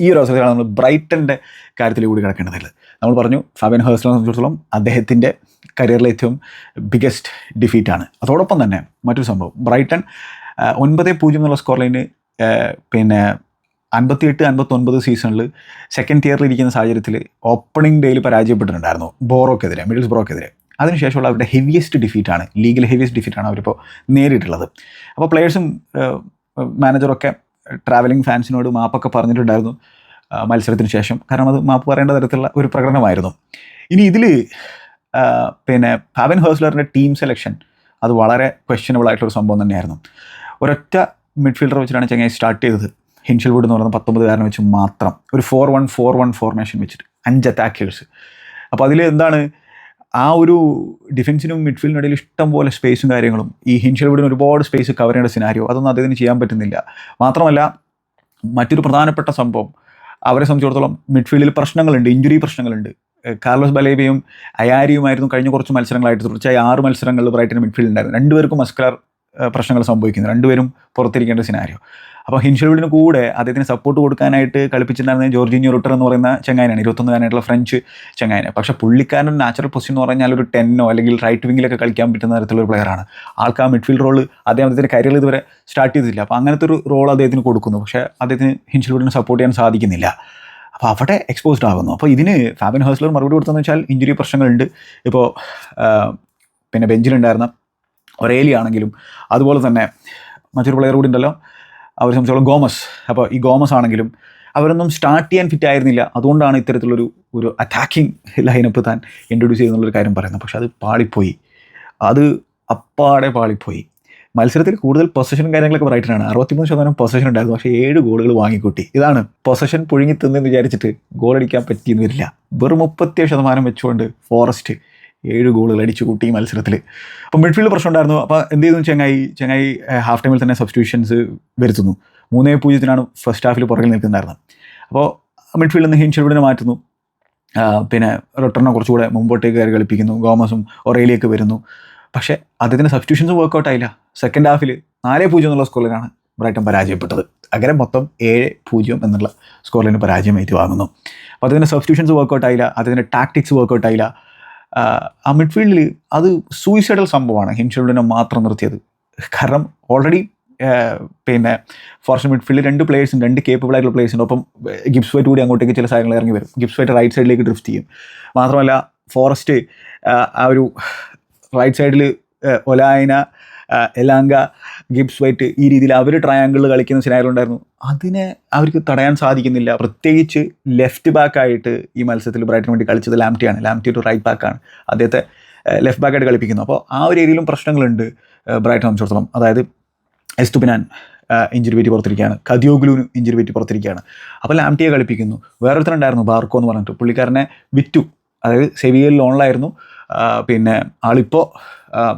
[SPEAKER 1] ഈ ഒരു അവസരത്തിലാണ് നമ്മൾ ബ്രൈറ്റന്റെ കാര്യത്തിൽ കൂടി കിടക്കേണ്ടതുള്ളത് നമ്മൾ പറഞ്ഞു ഫാബിൻ ഹേഴ്സിനെ സംബന്ധിച്ചിടത്തോളം അദ്ദേഹത്തിന്റെ കരിയറിലെ ഏറ്റവും ബിഗസ്റ്റ് ഡിഫീറ്റാണ് അതോടൊപ്പം തന്നെ മറ്റൊരു സംഭവം. ബ്രൈറ്റൺ ഒൻപത് പൂജ്യം എന്നുള്ള സ്കോർ ലൈന് പിന്നെ അൻപത്തിയെട്ട് അൻപത്തൊൻപത് സീസണിൽ സെക്കൻഡ് തിയറിൽ ഇരിക്കുന്ന സാഹചര്യത്തിൽ ഓപ്പണിംഗ് ഡേയിൽ പരാജയപ്പെട്ടിട്ടുണ്ടായിരുന്നു ബോറോക്കെതിരെ മിഡിൽസ് ബ്രോക്കെതിരെ അതിനുശേഷമുള്ള അവരുടെ ഹെവിയസ്റ്റ് ഡിഫീറ്റാണ് ലീഗിലെ ഹെവിയസ്റ്റ് ഡിഫീറ്റാണ് അവരിപ്പോൾ നേരിട്ടുള്ളത് അപ്പോൾ പ്ലെയേഴ്സും മാനേജറൊക്കെ ട്രാവലിംഗ് ഫാൻസിനോട് മാപ്പൊക്കെ പറഞ്ഞിട്ടുണ്ടായിരുന്നു മത്സരത്തിന് ശേഷം. കാരണം അത് മാപ്പ് പറയേണ്ട തരത്തിലുള്ള ഒരു പ്രകടനമായിരുന്നു. ഇനി ഇതിൽ പിന്നെ പവൻ ഹേഴ്സ്ലറിന്റെ ടീം സെലക്ഷൻ അത് വളരെ ക്വസ്റ്റ്യനബിൾ ആയിട്ടുള്ളൊരു സംഭവം തന്നെയായിരുന്നു. ഒരൊറ്റ മിഡ്ഫീൽഡർ വെച്ചിട്ടാണ് ചങ്ങായി സ്റ്റാർട്ട് ചെയ്തത്. ഹിൻഷൽവുഡ് എന്ന് പറയുന്ന പത്തൊമ്പതുകാരനെ വെച്ച് മാത്രം ഒരു four one four one formation വെച്ചിട്ട് അഞ്ച് അറ്റാക്കേഴ്സ് അപ്പോൾ അതിൽ എന്താണ്? ആ ഒരു ഡിഫൻസിനും മിഡ്ഫീൽഡിനും ഇടയിൽ ഇഷ്ടം പോലെ സ്പേസും കാര്യങ്ങളും. ഈ ഹിൻഷൽവുഡിന് ഒരുപാട് സ്പേസ് കവർ ചെയ്യേണ്ട സിനാരിയോ അതൊന്നും അദ്ദേഹത്തിന് ചെയ്യാൻ പറ്റുന്നില്ല. മാത്രമല്ല മറ്റൊരു പ്രധാനപ്പെട്ട സംഭവം. അവരെ സംബന്ധിച്ചിടത്തോളം മിഡ്ഫീൽഡിൽ പ്രശ്നങ്ങളുണ്ട് ഇഞ്ചുറി പ്രശ്നങ്ങളുണ്ട്. കാർലോസ് ബലേബയും അയാരിയുമായിരുന്നു കഴിഞ്ഞ കുറച്ച് മത്സരങ്ങളായിട്ട് തുടർച്ചയായി ആറ് മത്സരങ്ങളിൽ ബ്രൈറ്റിന് മിഡ്ഫീൽഡ് ഉണ്ടായിരുന്നു. രണ്ടുപേർക്കും മസ്കുലർ പ്രശ്നങ്ങൾ സംഭവിക്കുന്നത് രണ്ടുപേരും പുറത്തിരിക്കേണ്ട സിനാരിയോ അപ്പോൾ ഹിൻഷൽവിഡിന് കൂടെ അദ്ദേഹത്തിന് സപ്പോർട്ട് കൊടുക്കാനായിട്ട് കളിപ്പിച്ചിട്ടുണ്ടായിരുന്നത് ജോർജിനിയോ റൂട്ടർ എന്ന് പറയുന്ന ചെങ്ങായനാണ്. ഇരുപത്തൊന്നുകാരനായിട്ടുള്ള ഫ്രഞ്ച് ചെങ്ങായനെ. പക്ഷേ പുള്ളിക്കാരൻ നാച്ചുറൽ പൊസിഷൻ എന്ന് പറഞ്ഞാൽ ഒരു ടെന്നോ അല്ലെങ്കിൽ റൈറ്റ് വിങ്ങിലൊക്കെ കളിക്കാൻ പറ്റുന്ന തരത്തിലുള്ള പ്ലെയറാണ് ആൾക്ക് ആ മിഡ്ഫീൽഡ് റോൾ അദ്ദേഹം അദ്ദേഹത്തിന്റെ കരിയറിൽ ഇതുവരെ സ്റ്റാർട്ട് ചെയ്തിട്ടില്ല. അപ്പോൾ അങ്ങനത്തെ ഒരു റോൾ അദ്ദേഹത്തിന് കൊടുക്കുന്നു. പക്ഷേ അദ്ദേഹത്തിന് ഹിൻഷൽവുഡിനെ സപ്പോർട്ട് ചെയ്യാൻ സാധിക്കുന്നില്ല. അപ്പോൾ അവിടെ എക്സ്പോസ്ഡ് ആകുന്നു. അപ്പോൾ ഇതിന് ഫാബിൻ ഹേഴ്സ്ലർ മറുപടി കൊടുത്തതെന്ന് വെച്ചാൽ ഇഞ്ചുറി പ്രശ്നങ്ങളുണ്ട്. ഇപ്പോൾ പിന്നെ ബെഞ്ചിലുണ്ടായിരുന്ന ഒരേലി ആണെങ്കിലും അതുപോലെ തന്നെ മറ്റൊരു പ്ലെയർ കൂടി ഉണ്ടല്ലോ. അവർ സംബന്ധിച്ചോളം ഗോമസ്. അപ്പോൾ ഈ ഗോമസ് ആണെങ്കിലും അവരൊന്നും സ്റ്റാർട്ട് ചെയ്യാൻ ഫിറ്റ് ആയിരുന്നില്ല. അതുകൊണ്ടാണ് ഇത്തരത്തിലൊരു ഒരു അറ്റാക്കിംഗ് ലൈനപ്പ് താൻ ഇൻട്രൊഡ്യൂസ് ചെയ്യുന്നുള്ളൊരു കാര്യം പറയുന്നത്. പക്ഷെ അത് പാളിപ്പോയി. അത് അപ്പാടെ പാളിപ്പോയി. മത്സരത്തിൽ കൂടുതൽ പൊസഷനും കാര്യങ്ങളൊക്കെ ബ്രൈറ്റനാണ് അറുപത്തിമൂന്ന് ശതമാനം പൊസഷൻ ഉണ്ടായിരുന്നു. പക്ഷേ ഏഴ് ഗോളുകൾ വാങ്ങിക്കൂട്ടി. ഇതാണ് പൊസഷൻ പുഴുങ്ങി തിന്നെന്ന് വിചാരിച്ചിട്ട് ഗോൾ അടിക്കാൻ പറ്റിയെന്ന് വരില്ല. വെറും മുപ്പത്തിയേഴ് ശതമാനം വെച്ചുകൊണ്ട് ഫോറസ്റ്റ് ഏഴ് ഗോളുകൾ അടിച്ചു കൂട്ടി ഈ മത്സരത്തിൽ അപ്പോൾ മിഡ്ഫീൽഡ് പ്രശ്നം ഉണ്ടായിരുന്നു അപ്പോൾ എന്ത് ചെയ്തു? ചെങ്ങായി ചെങ്ങായി ഹാഫ് ടൈമിൽ തന്നെ സബ്സ്റ്റിറ്റ്യൂഷൻസ് വരുത്തുന്നു. മൂന്നേ പൂജ്യത്തിനാണ് ഫസ്റ്റ് ഹാഫിൽ പുറകിൽ നിൽക്കുന്നുണ്ടായിരുന്നത് അപ്പോൾ മിഡ്ഫീൽഡിൽ നിന്ന് ഹിൻഷെഡിനെ മാറ്റുന്നു. പിന്നെ റൊട്ടറിനെ കുറച്ചുകൂടെ മുമ്പോട്ടേക്ക് കയറി കളിപ്പിക്കുന്നു. ഗോമസും ഒറേലിയൊക്കെ വരുന്നു. പക്ഷേ അദ്ദേഹത്തിന്റെ സബ്സ്റ്റിറ്റ്യൂഷൻസ് വർക്കൗട്ട് ആയില്ല. സെക്കൻഡ് ഹാഫിൽ നാലേ പൂജ്യം എന്നുള്ള സ്കോറിലാണ് ബ്രൈറ്റൺ പരാജയപ്പെട്ടത്. അങ്ങനെ മൊത്തം ഏഴ് പൂജ്യം എന്നുള്ള സ്കോറിന് പരാജയം ഏറ്റുവാങ്ങുന്നു. അപ്പോൾ അതിന്റെ സബ്സ്റ്റിറ്റ്യൂഷൻസ് വർക്കൗട്ട് ആയില്ല. അതിന്റെ ടാക്ടിക്സ് വർക്കൗട്ട് ആയില്ല. ആ മിഡ്ഫീൽഡിൽ അത് സൂയിസൈഡൽ സംഭവമാണ്. ഹിംഷുഡിനെ മാത്രം നിർത്തിയത്. കാരണം ഓൾറെഡി പിന്നെ ഫോർഷൻ മിഡ്ഫീൽഡിൽ രണ്ട് പ്ലേയേഴ്സും രണ്ട് കേപ്പബിൾ ആയിട്ടുള്ള പ്ലേയേഴ്സ് ഉണ്ട് ഒപ്പം ഗിബ്സ് വൈറ്റ് കൂടി അങ്ങോട്ടേക്ക് ചില സാധനങ്ങൾ ഇറങ്ങി വരും. ഗിബ്സ് വൈറ്റ് റൈറ്റ് സൈഡിലേക്ക് ഡ്രിഫ്റ്റ് ചെയ്യും. മാത്രമല്ല ഫോറസ്റ്റ് ആ ഒരു റൈറ്റ് സൈഡിൽ ഒലായന എലാങ്ക ഗിബ്സ് വൈറ്റ് ഈ രീതിയിൽ അവർ ട്രയാങ്കിളിൽ കളിക്കുന്ന സിനാരി ഉണ്ടായിരുന്നു. അതിനെ അവർക്ക് തടയാൻ സാധിക്കുന്നില്ല. പ്രത്യേകിച്ച് ലെഫ്റ്റ് ബാക്കായിട്ട് ഈ മത്സരത്തിൽ ബ്രൈറ്റിന് വേണ്ടി കളിച്ചത് ലാംറ്റിയാണ് ലാംറ്റി ടു റൈറ്റ് ബാക്കാണ് അദ്ദേഹത്തെ ലെഫ്റ്റ് ബാക്കായിട്ട് കളിപ്പിക്കുന്നു. അപ്പോൾ ആ ഒരു ഏരിയയിലും പ്രശ്നങ്ങളുണ്ട് ബ്രൈറ്റൺ സംബന്ധിച്ചിടത്തോളം. അതായത് എസ്തുപിനാൻ ഇഞ്ചുറി പറ്റി പുറത്തിരിക്കുകയാണ്. കദിയോഗ്ലുവിന് ഇഞ്ചുറി പറ്റി പുറത്തിരിക്കുകയാണ്. അപ്പോൾ ലാംറ്റിയെ കളിപ്പിക്കുന്നു. വേറൊരുത്തരുണ്ടായിരുന്നു ബാർക്കോ എന്ന് പറഞ്ഞിട്ട്. പുള്ളിക്കാരനെ വിറ്റു. അതായത് സെവിയയിൽ ലോണിലായിരുന്നു പിന്നെ ആളിപ്പോൾ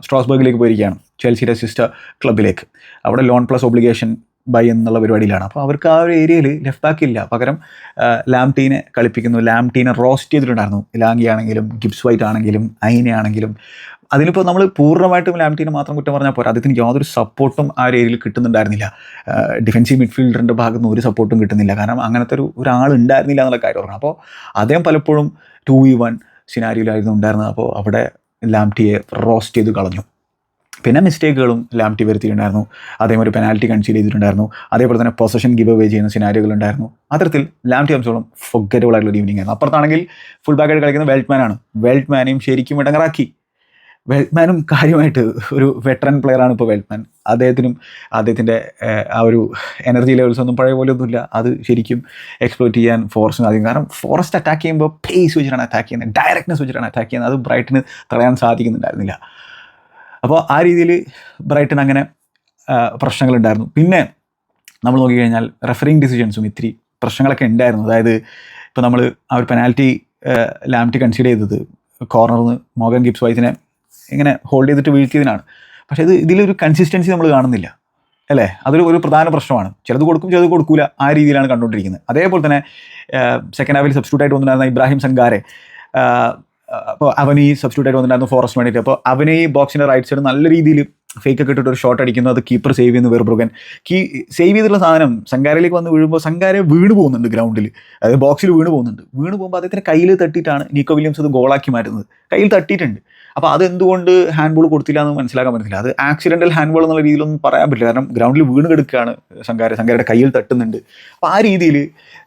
[SPEAKER 1] സ്ട്രോസ്ബർഗിലേക്ക് പോയിരിക്കുകയാണ്. ചെൽസിയുടെ സിസ്റ്റർ ക്ലബിലേക്ക് അവിടെ ലോൺ പ്ലസ് ഒബ്ലിഗേഷൻ ബൈ എന്നുള്ള പരിപാടിയിലാണ്. അപ്പോൾ അവർക്ക് ആ ഒരു ഏരിയയിൽ ലെഫ്റ്റ് ബാക്ക് ഇല്ല. പകരം ലാം ടീനെ കളിപ്പിക്കുന്നു. ലാം ടീനെ റോസ്റ്റ് ചെയ്തിട്ടുണ്ടായിരുന്നു. ഇലാങ്കി ആണെങ്കിലും ഗിബ്സ് വൈറ്റ് ആണെങ്കിലും അയിനെ ആണെങ്കിലും. അതിനിപ്പോൾ നമ്മൾ പൂർണമായിട്ടും ലാംടീനെ മാത്രം കുറ്റം പറഞ്ഞാൽ പോരാ. അദ്ദേഹത്തിന് യാതൊരു സപ്പോർട്ടും ആ ഒരു ഏരിയയിൽ കിട്ടുന്നുണ്ടായിരുന്നില്ല. ഡിഫൻസീവ് മിഡ്ഫീൽഡറിന്റെ ഭാഗത്ത് നിന്ന് ഒരു സപ്പോർട്ടും കിട്ടുന്നില്ല. കാരണം അങ്ങനത്തെ ഒരു ഒരാൾ ഉണ്ടായിരുന്നില്ല എന്നുള്ള കാര്യം ഓർക്കണം അപ്പോൾ അദ്ദേഹം പലപ്പോഴും ടു വി വൺ സിനാരിയിലായിരുന്നു ഉണ്ടായിരുന്നത്. അപ്പോൾ അവിടെ ലാംറ്റിയെ റോസ്റ്റ് ചെയ്ത് കളഞ്ഞു. പിന്നെ മിസ്റ്റേക്കുകളും ലാംറ്റി വരുത്തിയിട്ടുണ്ടായിരുന്നു. അതേപോലെ പെനാൽറ്റി കൺസീഡ് ചെയ്തിട്ടുണ്ടായിരുന്നു. അതേപോലെ തന്നെ പൊസഷൻ ഗിവ് അവേ ചെയ്യുന്ന സിനാരികൾ ഉണ്ടായിരുന്നു അത്തരത്തിൽ ലാംറ്റി സംബന്ധിച്ചോളം ഫൊഗറ്റബിൾ ആയിട്ടുള്ള ഒരു ഈവനിങ് ആയിരുന്നു. അപ്പുറത്താണെങ്കിൽ ഫുൾ ബാക്കായിട്ട് കളിക്കുന്ന വെൽറ്റ്മാനാണ് വെൽറ്റ്മാനെയും ശരിക്കും ഇടങ്ങറാക്കി വെൽറ്റ്മാനും കാര്യമായിട്ട് ഒരു വെറ്ററൻ പ്ലെയറാണ് ഇപ്പോൾ വെൽറ്റ്മാൻ അദ്ദേഹത്തിനും അദ്ദേഹത്തിന്റെ ആ ഒരു എനർജി ലെവൽസ് ഒന്നും പഴയ പോലെ ഒന്നുമില്ല. അത് ശരിക്കും എക്സ്പ്ലോറ്റ് ചെയ്യാൻ ഫോറസ്റ്റിന് ആദ്യം കാരണം ഫോറസ്റ്റ് അറ്റാക്ക് ചെയ്യുമ്പോൾ പേസ് വെച്ചിട്ടാണ് അറ്റാക്ക് ചെയ്യുന്നത്. ഡയറക്റ്റ്നെസ് വെച്ചിട്ടാണ് അറ്റാക്ക് ചെയ്യുന്നത്. അത് ബ്രൈറ്റിന് തടയാൻ സാധിക്കുന്നുണ്ടായിരുന്നില്ല. അപ്പോൾ ആ രീതിയിൽ ബ്രൈറ്റൺ അങ്ങനെ പ്രശ്നങ്ങളുണ്ടായിരുന്നു. പിന്നെ നമ്മൾ നോക്കിക്കഴിഞ്ഞാൽ റെഫറിങ് ഡിസിഷൻസും ഇത്തിരി പ്രശ്നങ്ങളൊക്കെ ഉണ്ടായിരുന്നു. അതായത് ഇപ്പോൾ നമ്മൾ ആ ഒരു പെനാൽറ്റി ലാംറ്റി കൺസിഡർ ചെയ്തത് കോർണറിൽ നിന്ന് മോഗൻ ഗിപ്സ് വൈസിനെ ഇങ്ങനെ ഹോൾഡ് ചെയ്തിട്ട് വീഴ്ത്തിയതിനാണ്. പക്ഷേ ഇത് ഇതിലൊരു കൺസിസ്റ്റൻസി നമ്മൾ കാണുന്നില്ല. അല്ലേ? അതൊരു ഒരു പ്രധാന പ്രശ്നമാണ്. ചിലത് കൊടുക്കും ചിലത് കൊടുക്കൂല. ആ രീതിയിലാണ് കണ്ടുകൊണ്ടിരിക്കുന്നത്. അതേപോലെ തന്നെ സെക്കൻഡ് ഹാഫിൽ സബ്സ്റ്റിറ്റ്യൂട്ട് ആയിട്ട് വന്നിട്ടുണ്ടായിരുന്ന ഇബ്രാഹിം സങ്കാരെ അപ്പോൾ അവൻ ഈ സബ്സ്റ്റിറ്റ്യൂട്ട് ആയിട്ട് വന്നിട്ടുണ്ടായിരുന്നു ഫോറസ്റ്റ് വേണ്ടിയിട്ട്. അപ്പോൾ അവനെ ഈ ബോക്സിന്റെ റൈറ്റ് സൈഡ് നല്ല രീതിയിൽ ഫേക്ക് ഒക്കെ ഇട്ടിട്ട് ഒരു ഷോട്ട് അടിക്കുന്നു. അത് കീപ്പർ സേവ് ചെയ്യുന്നു വെറുബ്രുഗൻ കീ സേവ് ചെയ്തിട്ടുള്ള സാധനം സങ്കാരയിലേക്ക് വന്ന് വീഴുമ്പോൾ സങ്കാരെ വീണ് പോകുന്നുണ്ട് ഗ്രൗണ്ടിൽ അതായത് ബോക്സിൽ വീണ് പോകുന്നുണ്ട്. വീണ് പോകുമ്പോൾ അദ്ദേഹത്തിന്റെ കയ്യിൽ തട്ടിയിട്ടാണ് നീക്കോ വില്യംസ് അത് ഗോളാക്കി മാറ്റുന്നത്. കയ്യിൽ തട്ടിയിട്ടുണ്ട്. അപ്പോൾ അതെന്തുകൊണ്ട് ഹാൻഡ് ബോൾ കൊടുത്തില്ല എന്ന് മനസ്സിലാക്കാൻ പറ്റില്ല അത് ആക്സിഡന്റൽ ഹാൻഡ് ബോൾ എന്നുള്ള രീതിയിലൊന്നും പറയാൻ പറ്റില്ല. കാരണം ഗ്രൗണ്ടിൽ വീണ് കിടക്കുകയാണ് സങ്കാര സങ്കാരയുടെ കയ്യിൽ തട്ടുന്നുണ്ട്. അപ്പോൾ ആ രീതിയിൽ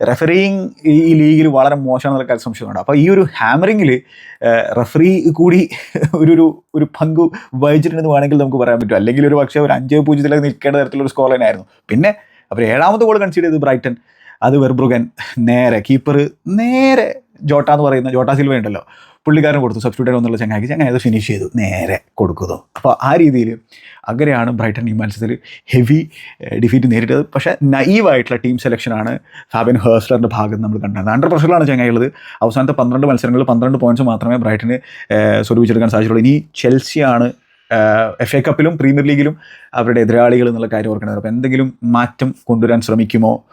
[SPEAKER 1] റെഫറിങ് ഈ ലീഗിൽ വളരെ മോശമാണെന്നുള്ള കാര്യം സംശയമുണ്ട്. അപ്പോൾ ഈ ഒരു ഹാമറിങ്ങിൽ റെഫറി കൂടി ഒരു ഒരു ഒരു പങ്ക് വഹിച്ചിട്ടുണ്ടെന്ന് വേണമെങ്കിൽ നമുക്ക് പറയാൻ പറ്റും. അല്ലെങ്കിൽ ഒരു പക്ഷേ ഒരു അഞ്ച് പൂജ്യത്തിലേക്ക് നിൽക്കേണ്ട തരത്തിലുള്ള ഒരു സ്കോർ ലൈനായിരുന്നു പിന്നെ അവർ ഏഴാമത്തെ ഗോൾ കൺസിഡർ ചെയ്ത് ബ്രൈറ്റൺ. അത് വെർബ്രുഗൻ നേരെ കീപ്പർ നേരെ ജോട്ട എന്ന് പറയുന്ന ജോട്ട സിൽവ ഉണ്ടല്ലോ. പുള്ളിക്കാരൻ കൊടുത്തു സബ്സ്റ്റിറ്റ്യൂട്ട് എന്നുള്ള ചങ്ങാക്കി ചങ്ങായി അത് ഫിനിഷ് ചെയ്തു നേരെ കൊടുക്കുന്നു. അപ്പോൾ ആ രീതിയിൽ അങ്ങനെയാണ് ബ്രൈറ്റൺ ഈ മത്സരത്തിൽ ഹെവി ഡിഫീറ്റ് നേരിട്ടത്. പക്ഷേ നൈവായിട്ടുള്ള ടീം സെലക്ഷനാണ് ഫാബിൻ ഹേഴ്സ്ലറിന്റെ ഭാഗത്ത് നമ്മൾ കണ്ടത്. അണ്ടർ പ്രഷറിലാണ് ചങ്ങായുള്ളത് അവസാനത്തെ പന്ത്രണ്ട് മത്സരങ്ങളിൽ പന്ത്രണ്ട് പോയിന്റ്സ് മാത്രമേ ബ്രൈറ്റന് സ്വരൂപിച്ചെടുക്കാൻ സാധിച്ചുള്ളൂ ഇനി ചെൽസിയാണ് എഫ് എ കപ്പിലും പ്രീമിയർ ലീഗിലും അവരുടെ എതിരാളികൾ എന്നുള്ള കാര്യം ഓർക്കണം. അപ്പോൾ എന്തെങ്കിലും മാറ്റം കൊണ്ടുവരാൻ ശ്രമിക്കുമോ?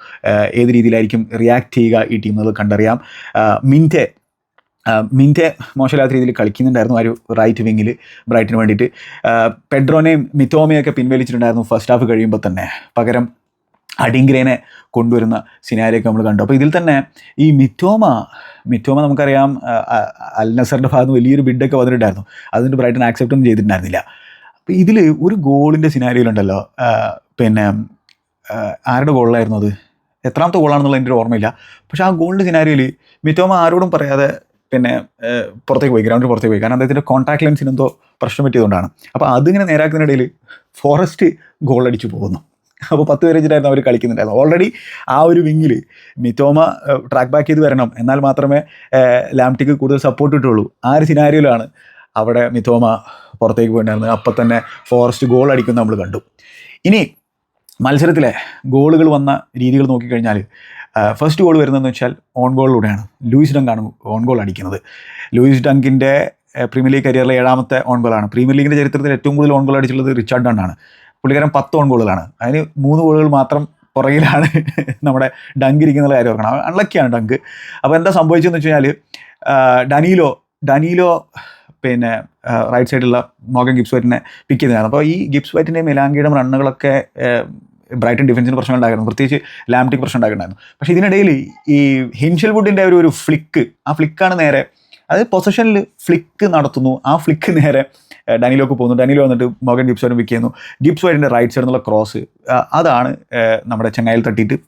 [SPEAKER 1] ഏത് രീതിയിലായിരിക്കും റിയാക്ട് ചെയ്യുക ഈ ടീം എന്നുള്ളത് കണ്ടറിയാം. മിന്റെ മിന്റെ മോശമില്ലാത്ത രീതിയിൽ കളിക്കുന്നുണ്ടായിരുന്നു ആ ഒരു റൈറ്റ് വിങ്ങിൽ ബ്രൈറ്റിന് വേണ്ടിയിട്ട്. പെഡ്രോനെയും മിത്തോമയൊക്കെ പിൻവലിച്ചിട്ടുണ്ടായിരുന്നു ഫസ്റ്റ് ഹാഫ് കഴിയുമ്പോൾ തന്നെ. പകരം അഡിങ്ഗ്രേനെ കൊണ്ടുവരുന്ന സിനാരിയൊക്കെ നമ്മൾ കണ്ടു. അപ്പോൾ ഇതിൽ തന്നെ ഈ മിറ്റോമ മിറ്റോമ നമുക്കറിയാം അൽ നസറിന്റെ ഭാഗത്ത് വലിയൊരു ബിഡൊക്കെ വന്നിട്ടുണ്ടായിരുന്നു. അതിന്റെ ബ്രൈറ്റൺ ആക്സെപ്റ്റ് ഒന്നും ചെയ്തിട്ടുണ്ടായിരുന്നില്ല. അപ്പോൾ ഇതിൽ ഒരു ഗോളിന്റെ സിനാരിയിലുണ്ടല്ലോ പിന്നെ ആരുടെ ഗോളിലായിരുന്നു അത്? എത്രാമത്തെ ഗോളാണെന്നുള്ള എന്റെ ഒരു ഓർമ്മയില്ല. പക്ഷേ ആ ഗോളിന്റെ സിനാരിയിൽ മിറ്റോമ ആരോടും പറയാതെ പിന്നെ പുറത്തേക്ക് പോയി ഗ്രൗണ്ടിൽ പുറത്തേക്ക് പോയി. കാരണം അദ്ദേഹത്തിന്റെ കോൺടാക്ട് ലെൻസിന് എന്തോ പ്രശ്നം പറ്റിയതുകൊണ്ടാണ്. അപ്പോൾ അതിങ്ങനെ നേരാക്കുന്നതിനിടയിൽ ഫോറസ്റ്റ് ഗോൾ പോകുന്നു. അപ്പോൾ പത്ത് പേര് വെച്ചിട്ടായിരുന്നു അവർ കളിക്കുന്നുണ്ടായിരുന്നു ഓൾറെഡി ആ ഒരു വിങ്ങിൽ മിത്തോമ ട്രാക്ക് ബാക്ക് ചെയ്ത് വരണം. എന്നാൽ മാത്രമേ ലാംറ്റിക്ക് കൂടുതൽ സപ്പോർട്ട് കിട്ടുള്ളൂ ആ ഒരു സിനാരിയോയിലാണ് അവിടെ മിത്തോമ പുറത്തേക്ക് പോയിട്ടുണ്ടായിരുന്നത്. അപ്പം തന്നെ ഫോറസ്റ്റ് ഗോൾ അടിക്കുന്നു നമ്മൾ കണ്ടു. ഇനി മത്സരത്തിലെ ഗോളുകൾ വന്ന രീതികൾ നോക്കിക്കഴിഞ്ഞാൽ ഫസ്റ്റ് ഗോൾ വരുന്നതെന്ന് വെച്ചാൽ ഓൺ ഗോളിലൂടെയാണ് ലൂയിസ് ഡങ്കാണ് ഓൺ ഗോൾ അടിക്കുന്നത്. ലൂയിസ് ഡങ്കിന്റെ പ്രീമിയർ ലീഗ് കരിയറിലെ ഏഴാമത്തെ ഓൺ ഗോളാണ് പ്രീമിയർ ലീഗിന്റെ ചരിത്രത്തിൽ ഏറ്റവും കൂടുതൽ ഓൺ ഗോൾ അടിച്ചുള്ളത് റിച്ചാർഡ് ഡണ്ണാണ് പുള്ളിക്കാരൻ പത്ത് ഓൺ ഗോളുകളാണ്. അതിന് മൂന്ന് ഗോളുകൾ മാത്രം പുറകിലാണ് (laughs) നമ്മുടെ ഡങ്ക് ഇരിക്കുന്ന കാര്യം ഓർക്കണം. അൺലക്കിയാണ് ഡങ്ക്. അപ്പോൾ എന്താ സംഭവിച്ചതെന്ന് വെച്ച് കഴിഞ്ഞാൽ ഡനീലോ ഡനീലോ പിന്നെ റൈറ്റ് സൈഡിലുള്ള മോഗൻ ഗിബ്സ് വൈറ്റിനെ പിക്ക് ചെയ്തതാണ്. അപ്പോൾ ഈ ഗിബ്സ് വൈറ്റിന്റെയും മെലാങ്കിയുടെയും റണ്ണുകളൊക്കെ ബ്രൈറ്റൺ ഡിഫൻസിന് പ്രശ്നം ഉണ്ടായിരുന്നു. പ്രത്യേകിച്ച് ലാംറ്റിക് പ്രശ്നം ഉണ്ടായിട്ടുണ്ടായിരുന്നു. പക്ഷേ ഇതിനിടയിൽ ഈ ഹിൻഷൽ വുഡിന്റെ ഒരു ഒരു ഫ്ലിക്ക് ആ ഫ്ലിക്കാണ് നേരെ അത് പൊസിഷനിൽ ഫ്ലിക്ക് നടത്തുന്നു. ആ ഫ്ലിക്ക് നേരെ ഡാനിലോക്ക് പോകുന്നു. ഡാനിലോ വന്നിട്ട് മോഗൻ ഗിബ്സ് വരെ വിക്ക് ചെയ്യുന്നു ഗിപ്സ് വൈഡിന്റെ റൈറ്റ് സൈഡിൽ നിന്നുള്ള ക്രോസ് അതാണ് നമ്മുടെ ചെങ്ങായിൽ തട്ടിയിട്ട്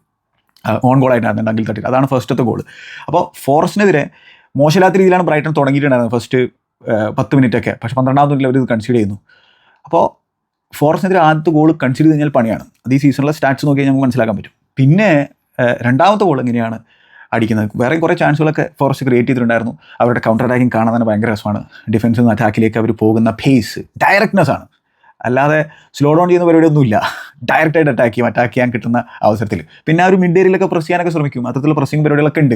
[SPEAKER 1] ഓൺ ഗോൾ ആയിട്ടാണ് ഡങ്കിൽ തട്ടിയിട്ട്. അതാണ് ഫസ്റ്റത്തെ ഗോൾ അപ്പോൾ ഫോറസ്റ്റിനെതിരെ മോശമില്ലാത്ത രീതിയിലാണ് ബ്രൈറ്റൺ തുടങ്ങിയിട്ടുണ്ടായിരുന്നത് ഫസ്റ്റ് പത്ത് മിനിറ്റ് ഒക്കെ. പക്ഷേ പന്ത്രണ്ടാം മിനിറ്റിൽ അവർ ഇത് കൺസിഡർ ചെയ്യുന്നു. അപ്പോൾ ഫോറസ്റ്റിനെതിരെ ആദ്യത്തെ ഗോൾ കൺസിഡർ ചെയ്ത് കഴിഞ്ഞാൽ പണിയാണ്. അത് ഈ സീസണിലെ സ്റ്റാറ്റ്സ് നോക്കിയാൽ നമുക്ക് മനസ്സിലാക്കാൻ പറ്റും. പിന്നെ രണ്ടാമത്തെ ഗോൾ എങ്ങനെയാണ്? അടിക്കുന്നത്. വേറെ കുറേ ചാൻസുകളൊക്കെ ഫോറസ്റ്റ് ക്രിയേറ്റ് ചെയ്തിട്ടുണ്ടായിരുന്നു. അവരുടെ കൗണ്ടർ അറ്റാക്കിങ് കാണാൻ തന്നെ ഭയങ്കര രസമാണ്. ഡിഫൻസിൽ നിന്ന് അറ്റാക്കിലേക്ക് അവർ പോകുന്ന ഫേസ് ഡയറക്റ്റ്നെസ് ആണ്. അല്ലാതെ സ്ലോ ഡൗൺ ചെയ്യുന്ന പരിപാടിയൊന്നുമില്ല. ഡയറക്റ്റായിട്ട് അറ്റാക്ക് ചെയ്യും അറ്റാക്ക് ചെയ്യാൻ കിട്ടുന്ന അവസരത്തിൽ. പിന്നെ ആ ഒരു മിഡ് ഏരിയയിലൊക്കെ പ്രസ് ചെയ്യാനൊക്കെ ശ്രമിക്കും. അത്തരത്തിലുള്ള പ്രസ്സിങ് പരിപാടികളൊക്കെ ഉണ്ട്.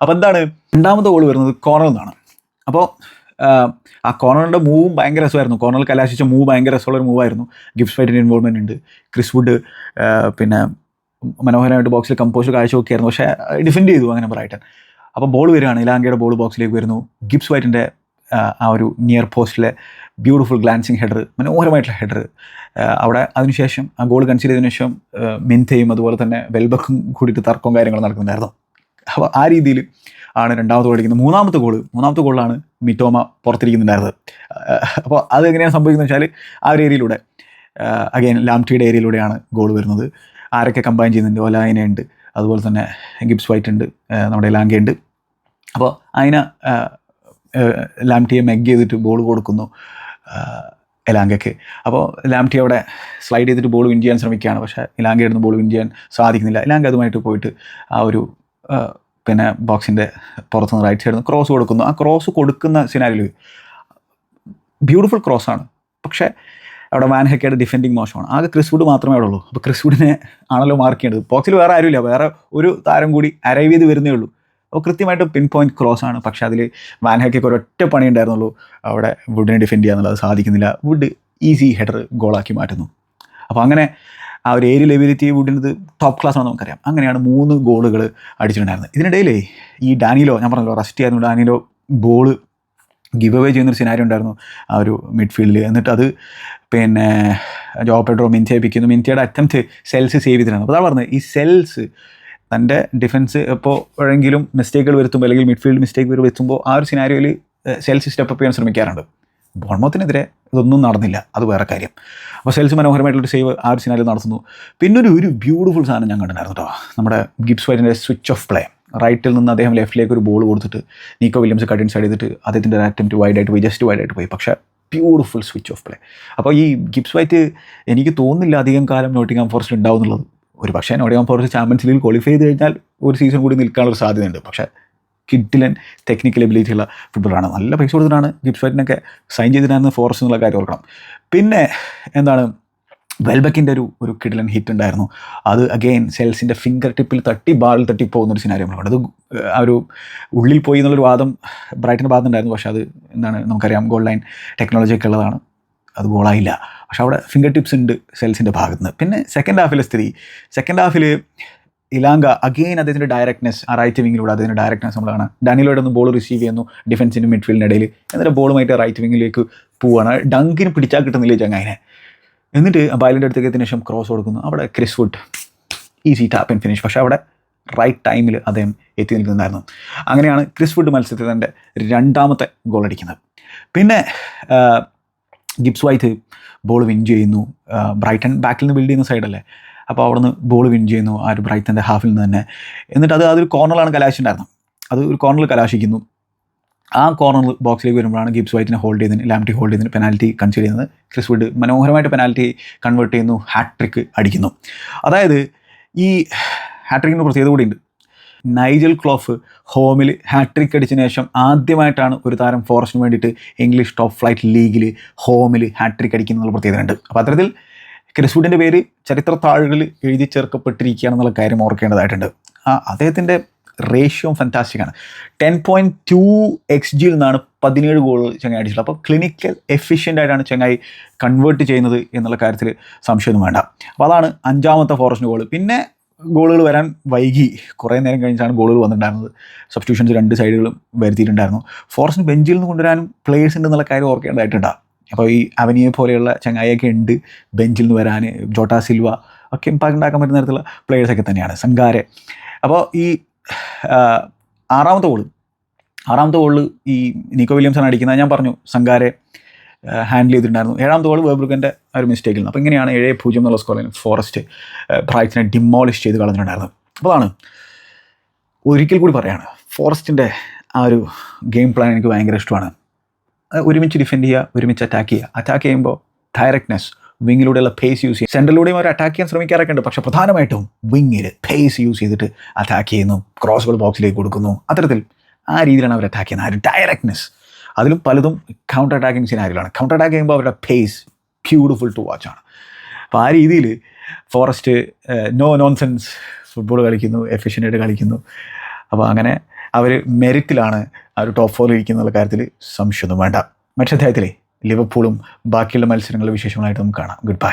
[SPEAKER 1] അപ്പോൾ എന്താണ്? രണ്ടാമത്തെ ഗോൾ വരുന്നത് കോർണറിൽ നിന്നാണ് അപ്പോൾ ആ കോർണറിന്റെ മൂവും ഭയങ്കര രസമായിരുന്നു. കോർണറിൽ കലാശിച്ച മൂവ് ഭയങ്കര രസമുള്ള ഒരു മൂവായിരുന്നു ഗിഫ്റ്റ് ഫൈറ്റിന്റെ ഇൻവോൾവ്മെന്റ് ഉണ്ട്. ക്രിസ് വുഡ് പിന്നെ മനോഹരമായിട്ട് ബോക്സിൽ കമ്പോസ് കാഴ്ചവെക്കായിരുന്നു പക്ഷേ ഡിഫെൻഡ് ചെയ്തു അങ്ങനെ ബ്രൈറ്റൺ അപ്പോൾ ബോൾ വരികയാണ്. ഇലാങ്കയുടെ ബോൾ ബോക്സിലേക്ക് വരുന്നു. ഗിബ്സ് വൈറ്റിന്റെ ആ ഒരു നിയർ പോസ്റ്റിലെ ബ്യൂട്ടിഫുൾ ഗ്ലാൻസിങ് ഹെഡർ മനോഹരമായിട്ടുള്ള ഹെഡർ അവിടെ അതിനുശേഷം ആ ഗോൾ കൺസിഡർ ചെയ്തതിനു ശേഷം ആ, മിൻതയും അതുപോലെ തന്നെ വെൽബക്കും കൂടിയിട്ട് തർക്കവും കാര്യങ്ങളും നടക്കുന്നുണ്ടായിരുന്നു. അപ്പോൾ ആ രീതിയിൽ ആണ് രണ്ടാമത്തെ ഗോൾ മൂന്നാമത്തെ ഗോൾ മൂന്നാമത്തെ ഗോളിലാണ് മിറ്റോമ പുറത്തിരിക്കുന്നുണ്ടായിരുന്നത്. അപ്പോൾ അത് എങ്ങനെയാണ് സംഭവിക്കുന്നത് വെച്ചാൽ ആ ഒരു ഏരിയയിലൂടെ അഗൈൻ ലാംറ്റിയുടെ ഏരിയയിലൂടെയാണ് ഗോൾ വരുന്നത്. ആരൊക്കെ കമ്പൈൻ ചെയ്യുന്നുണ്ട് ഒലായനയുണ്ട് അതുപോലെ തന്നെ ഗിബ്സ് വൈറ്റ് ഉണ്ട് നമ്മുടെ ലാങ്ക ഉണ്ട്. അപ്പോൾ അതിനെ ലാംറ്റിയെ മെഗ് ചെയ്തിട്ട് ബോൾ കൊടുക്കുന്നു ഇലാങ്കയ്ക്ക് അപ്പോൾ ലാംറ്റി അവിടെ സ്ലൈഡ് ചെയ്തിട്ട് ബോൾ വിൻ ചെയ്യാൻ ശ്രമിക്കുകയാണ് പക്ഷേ ഇലാങ്കയുടെ ബോൾ വിൻ ചെയ്യാൻ സാധിക്കുന്നില്ല. ഇലാങ്ക അതുമായിട്ട് പോയിട്ട് ആ ഒരു പിന്നെ ബോക്സിന്റെ പുറത്തുനിന്ന് റൈറ്റ് സൈഡിൽ നിന്ന് ക്രോസ് കൊടുക്കുന്നു. ആ ക്രോസ് കൊടുക്കുന്ന സിനാരിയിൽ ബ്യൂട്ടിഫുൾ ക്രോസ് ആണ്. പക്ഷേ അവിടെ വാൻഹക്കയുടെ ഡിഫെൻഡിങ് മോശമാണ്. ആകെ ക്രിസ്വുഡ് മാത്രമേ അവിടെ ഉള്ളൂ. അപ്പോൾ ക്രിസ് ക്രിസ്വുഡിനെ ആണല്ലോ മാർക്ക് ചെയ്യേണ്ടത്. ബോക്സിൽ വേറെ ആരുമില്ല. വേറെ ഒരു താരം കൂടി അറൈവ് ചെയ്ത് വരുന്നേ ഉള്ളൂ. അപ്പോൾ കൃത്യമായിട്ട് പിൻ പോയിന്റ് ക്രോസ് ആണ്. പക്ഷെ അതിൽ വാൻഹക്കയ്ക്ക് ഒരൊറ്റ പണി ഉണ്ടായിരുന്നുള്ളൂ. അവിടെ വുഡിനെ ഡിഫെൻഡ് ചെയ്യാന്നുള്ളത് സാധിക്കുന്നില്ല. വുഡ് ഈസി ഹെഡർ ഗോളാക്കി മാറ്റുന്നു. അപ്പോൾ അങ്ങനെ ആ ഒരു ഏരിയൽ എബിലിറ്റി വുഡിന്റെ ടോപ്പ് ക്ലാസ് ആണെന്ന് നമുക്കറിയാം. അങ്ങനെയാണ് മൂന്ന് ഗോളുകൾ അടിച്ചിട്ടുണ്ടായിരുന്നത്. ഇതിനിടയിലേ ഈ ഡാനിലോ ഞാൻ പറഞ്ഞല്ലോ റസ്റ്റ് ആയിരുന്നു ഡാനിലോ ബോൾ ഗിവ് അവേ ചെയ്യുന്നൊരു സിനാരി ഉണ്ടായിരുന്നു. ആ ഒരു മിഡ്ഫീൽഡിൽ എന്നിട്ട് അത് പിന്നെ ജോ പെഡ്രോ മിന്റയെ പിക്കുന്നു മിന്റയുടെ അറ്റംപ്റ്റ് സെൽസ് സേവ് ചെയ്തിട്ടാണ് അപ്പോൾ അതാണ് പറഞ്ഞത് ഈ സെൽസ് തന്റെ ഡിഫൻസ് എപ്പോൾ എവിടെയെങ്കിലും മിസ്റ്റേക്കുകൾ വരുത്തുമ്പോൾ അല്ലെങ്കിൽ മിഡ്ഫീൽഡ് മിസ്റ്റേക്ക് വരുത്തുമ്പോൾ ആ ഒരു സിനാരിയോയിൽ സെൽസ് സ്റ്റെപ്പ് അപ്പ് ചെയ്യാൻ ശ്രമിക്കാറുണ്ട്. ബോൺമോത്തിനെതിരെ ഇതൊന്നും നടന്നില്ല. അത് വേറെ കാര്യം. അപ്പോൾ സെൽസ് മനോഹരമായിട്ടുള്ളൊരു സേവ് ആ ഒരു സിനാരി നടത്തുന്നു. പിന്നെ ഒരു ഒരു ബ്യൂട്ടിഫുൾ സാധനം ഞാൻ കണ്ടിട്ടുണ്ടായിരുന്നു കേട്ടോ നമ്മുടെ ഗിബ്സ് വൈറ്റിന്റെ സ്വിച്ച് ഓഫ് പ്ലേ റൈറ്റിൽ നിന്ന് അദ്ദേഹം ലെഫ്റ്റിലേക്ക് ഒരു ബോൾ കൊടുത്തിട്ട് നീക്കോ വില്യംസ് കട്ട് ഇൻസൈഡ് ചെയ്തിട്ട് അദ്ദേഹത്തിന്റെ അറ്റംപ്റ്റ് വൈഡ് ആയിട്ട് പോയി ജസ്റ്റ് വൈഡ് ആയിട്ട് പോയി. പക്ഷേ ബ്യൂട്ടിഫുൾ സ്വിച്ച് ഓഫ് പ്ലേ അപ്പോൾ ഈ ഗിബ്സ് വൈറ്റ് എനിക്ക് തോന്നുന്നില്ല അധികം കാലം നോട്ടിംഗാം ഫോറസ്റ്റ് ഉണ്ടാവും എന്നുള്ളത് ഒരു പക്ഷേ നോട്ടിംഗാം ഫോറസ്റ്റ് ചാമ്പ്യൻസ് ലീഗിൽ ക്വാളിഫൈ ചെയ്ത് കഴിഞ്ഞാൽ ഒരു സീസൺ കൂടി നിൽക്കാനുള്ള സാധ്യതയുണ്ട്. പക്ഷേ കിഡിലൻ ടെക്നിക്കൽ എബിലിറ്റി ഉള്ള ഫുട്ബോളാണ് നല്ല പൈസ കൊടുത്തിട്ടാണ് ഗിബ്സ് വൈറ്റിനൊക്കെ സൈൻ ചെയ്തിട്ടാണ് ഫോറസ്റ്റ് എന്നുള്ള കാര്യം ഓർക്കണം. പിന്നെ എന്താണ് വെൽബക്കിന്റെ ഒരു ഒരു കിടിലൻ ഹിറ്റ് ഉണ്ടായിരുന്നു. അത് അഗെയിൻ സെൽസിന്റെ ഫിംഗർ ടിപ്പിൽ തട്ടി ബാളിൽ തട്ടി പോകുന്ന ഒരു സിനാരി നമ്മൾ അത് ആ ഒരു ഉള്ളിൽ പോയി എന്നുള്ളൊരു വാദം ബ്രൈറ്റിന്റെ വാദം ഉണ്ടായിരുന്നു. പക്ഷേ അത് എന്താണ് നമുക്കറിയാം ഗോൾ ലൈൻ ടെക്നോളജി ഒക്കെ ഉള്ളതാണ്. അത് ഗോളായില്ല പക്ഷെ അവിടെ ഫിംഗർ ടിപ്സ് ഉണ്ട് സെൽസിന്റെ ഭാഗത്ത് നിന്ന് പിന്നെ സെക്കൻഡ് ഹാഫിലെ സ്ഥിതി. സെക്കൻഡ് ഹാഫിൽ ഇലാങ്ക അഗെയിൻ അദ്ദേഹത്തിന്റെ ഡയറക്ട്നെസ് ആ റൈറ്റ് വിങ്ങിലൂടെ അദ്ദേഹത്തിന്റെ ഡയറക്ട്നെസ് നമ്മളാണ്. ഡാനിലോടെ ഒന്ന് ബോൾ റിസീവ് ചെയ്യുന്നു ഡിഫൻസിന്റെ മിഡ്ഫീൽഡിന്റെ ഇടയിൽ. എന്നിട്ട് ബോളുമായിട്ട് റൈറ്റ് വിങ്ങിലേക്ക് പോവുകയാണ്. ഡങ്കിന് പിടിച്ചാൽ കിട്ടുന്നില്ല ചങ്ങായിനെ? എന്നിട്ട് ബയലിന്റെ അടുത്തേക്ക് എത്തിയ ശേഷം ക്രോസ് കൊടുക്കുന്നു. അവിടെ Chris Wood easy tap and finish പക്ഷേ അവിടെ റൈറ്റ് ടൈമിൽ അദ്ദേഹം എത്തി നിൽക്കുന്നുണ്ടായിരുന്നു. അങ്ങനെയാണ് ക്രിസ് വുഡ് മത്സരത്തിൽ തന്റെ രണ്ടാമത്തെ ഗോൾ അടിക്കുന്നത്. പിന്നെ ഗിബ്സ് വൈറ്റ് ബോൾ വിൻ ചെയ്യുന്നു. ബ്രൈറ്റൺ ബാക്കിൽ നിന്ന് ബിൽഡ് ചെയ്യുന്ന സൈഡല്ലേ അപ്പോൾ അവിടെ നിന്ന് ബോൾ വിൻ ചെയ്യുന്നു ആ ഒരു ബ്രൈറ്റന്റെ ഹാഫിൽ നിന്ന് തന്നെ. എന്നിട്ട് അത് അതൊരു കോർണറിലാണ് കലാശിണ്ടായിരുന്നത് അത് ഒരു കോർണറിൽ കലാശിക്കുന്നു. ആ കോർണർ ബോക്സിലേക്ക് വരുമ്പോഴാണ് ഗിബ്സ് വൈറ്റിനെ ഹോൾഡ് ചെയ്തതിന് ലാംറ്റി ഹോൾഡ് ചെയ്തതിന് പെനാൽറ്റി കൺസിഡർ ചെയ്യുന്നത്. ക്രിസ് വുഡ് മനോഹരമായിട്ട് പെനാൽറ്റി കൺവേർട്ട് ചെയ്യുന്നു ഹാട്രിക്ക് അടിക്കുന്നു. അതായത് ഈ ഹാട്രിക്കിന്റെ പ്രത്യേകത കൂടിയുണ്ട്. നൈജൽ ക്ലോഫ് ഹോമിൽ ഹാട്രിക് അടിച്ചതിന് ശേഷം ആദ്യമായിട്ടാണ് ഒരു താരം ഫോറസ്റ്റിന് വേണ്ടിയിട്ട് ഇംഗ്ലീഷ് ടോപ്പ് ഫ്ലൈറ്റ് ലീഗിൽ ഹോമിൽ ഹാട്രിക് അടിക്കുന്നുള്ള പ്രത്യേകത ഉണ്ട്. അപ്പോൾ അത്തരത്തിൽ ക്രിസ്വുഡിന്റെ പേര് ചരിത്ര താളുകളിൽ എഴുതി ചേർക്കപ്പെട്ടിരിക്കുകയാണെന്നുള്ള കാര്യം ഓർക്കേണ്ടതായിട്ടുണ്ട്. ആ അദ്ദേഹത്തിന്റെ റേഷ്യോ ഫാന്റാസ്റ്റിക് ആണ്. ടെൻ പോയിന്റ് ടു എക്സ് ജിയിൽ നിന്നാണ് പതിനേഴ് ഗോൾ ചങ്ങായി അടിച്ചിട്ടുള്ളത് അപ്പോൾ ക്ലിനിക്കൽ എഫിഷ്യന്റ് ആയിട്ടാണ് ചങ്ങായി കൺവേർട്ട് ചെയ്യുന്നത് എന്നുള്ള കാര്യത്തിൽ സംശയമൊന്നും വേണ്ട. അപ്പോൾ അതാണ് അഞ്ചാമത്തെ ഫോറസ്റ്റിന് ഗോൾ പിന്നെ ഗോളുകൾ വരാൻ വൈകി. കുറേ നേരം കഴിഞ്ഞാണ് ഗോളുകൾ വന്നിട്ടുണ്ടായിരുന്നത്. സബ്സ്റ്റിറ്റ്യൂഷൻസ് രണ്ട് സൈഡുകളും വരുത്തിയിട്ടുണ്ടായിരുന്നു. ഫോറസ്റ്റിന് ബെഞ്ചിൽ നിന്ന് കൊണ്ടുവരാനും പ്ലേയേഴ്സ് ഉണ്ട് എന്നുള്ള കാര്യം ഓർക്കേണ്ടതായിട്ടുണ്ട്. അപ്പോൾ ഈ അവനിയെ പോലെയുള്ള ചങ്ങായിയൊക്കെ ഉണ്ട് ബെഞ്ചിൽ നിന്ന് വരാൻ. ജോട്ടാ സിൽവ ഒക്കെ ഇമ്പാക്ട് ഉണ്ടാക്കാൻ പറ്റുന്ന തരത്തിലുള്ള പ്ലേയേഴ്സൊക്കെ തന്നെയാണ്. സംഘാരെ അപ്പോൾ ഈ ആറാമത്തെ ഗോൾ ആറാമത്തെ ഗോളിൽ ഈ നിക്കോ വില്യംസൺ അടിക്കുന്നത് ഞാൻ പറഞ്ഞു സംഗാരെ ഹാൻഡിൽ ചെയ്തിട്ടുണ്ടായിരുന്നു. ഏഴാമത്തെ ഗോൾ വേബ്രുഗന്റെ ഒരു മിസ്റ്റേക്കിൽ നിന്ന്. അപ്പോൾ ഇങ്ങനെയാണ് ഏഴ് പൂജ്യം എന്നുള്ള സ്കോറിൽ ഫോറസ്റ്റ് ബ്രൈറ്റിനെ ഡിമോളിഷ് ചെയ്ത് കളഞ്ഞിട്ടുണ്ടായിരുന്നത്. അപ്പോൾ അതാണ്. ഒരിക്കൽ കൂടി പറയാണ് ഫോറസ്റ്റിന്റെ ആ ഒരു ഗെയിം പ്ലാൻ എനിക്ക് ഭയങ്കര ഇഷ്ടമാണ്. ഒരുമിച്ച് ഡിഫെൻഡ് ചെയ്യുക ഒരുമിച്ച് അറ്റാക്ക് ചെയ്യുക. അറ്റാക്ക് ചെയ്യുമ്പോൾ ഡയറക്ട്നെസ് വിങ്ങിലൂടെയുള്ള പേസ് യൂസ് ചെയ്യും സെന്ററിലൂടെയും അവർ അറ്റാക്ക് ചെയ്യാൻ ശ്രമിക്കാറൊക്കെ ഉണ്ട് പക്ഷേ പ്രധാനമായിട്ടും വിങ്ങിൽ പേസ് യൂസ് ചെയ്തിട്ട് അറ്റാക്ക് ചെയ്യുന്നു. ക്രോസ് ബോൾ ബോക്സിലേക്ക് കൊടുക്കുന്നു. അത്തരത്തിൽ ആ രീതിയിലാണ് അവർ അറ്റാക്ക് ചെയ്യുന്നത്. ആ ഒരു ഡയറക്ട്നെസ് അതിലും പലതും കൗണ്ടർ അറ്റാക്കിംഗ് സിനാരികളാണ് കൗണ്ടർ അറ്റാക്ക് ചെയ്യുമ്പോൾ അവരുടെ പേസ് ബ്യൂട്ടിഫുൾ ടു വാച്ച് ആണ്. അപ്പോൾ ആ രീതിയിൽ ഫോറസ്റ്റ് നോ നോൺസെൻസ് ഫുട്ബോൾ കളിക്കുന്നു എഫിഷ്യന്റായിട്ട് കളിക്കുന്നു. അപ്പോൾ അങ്ങനെ അവർ മെറിറ്റിലാണ് ആ ഒരു ടോപ്പ് ഫോറിൽ ഇരിക്കുന്ന കാര്യത്തിൽ സംശയമൊന്നും വേണ്ട. മറ്റേ ലിവർപൂളും ബാക്കിയുള്ള മത്സരങ്ങളുടെ വിശേഷങ്ങളായിട്ട് നമുക്ക് കാണാം. Good bye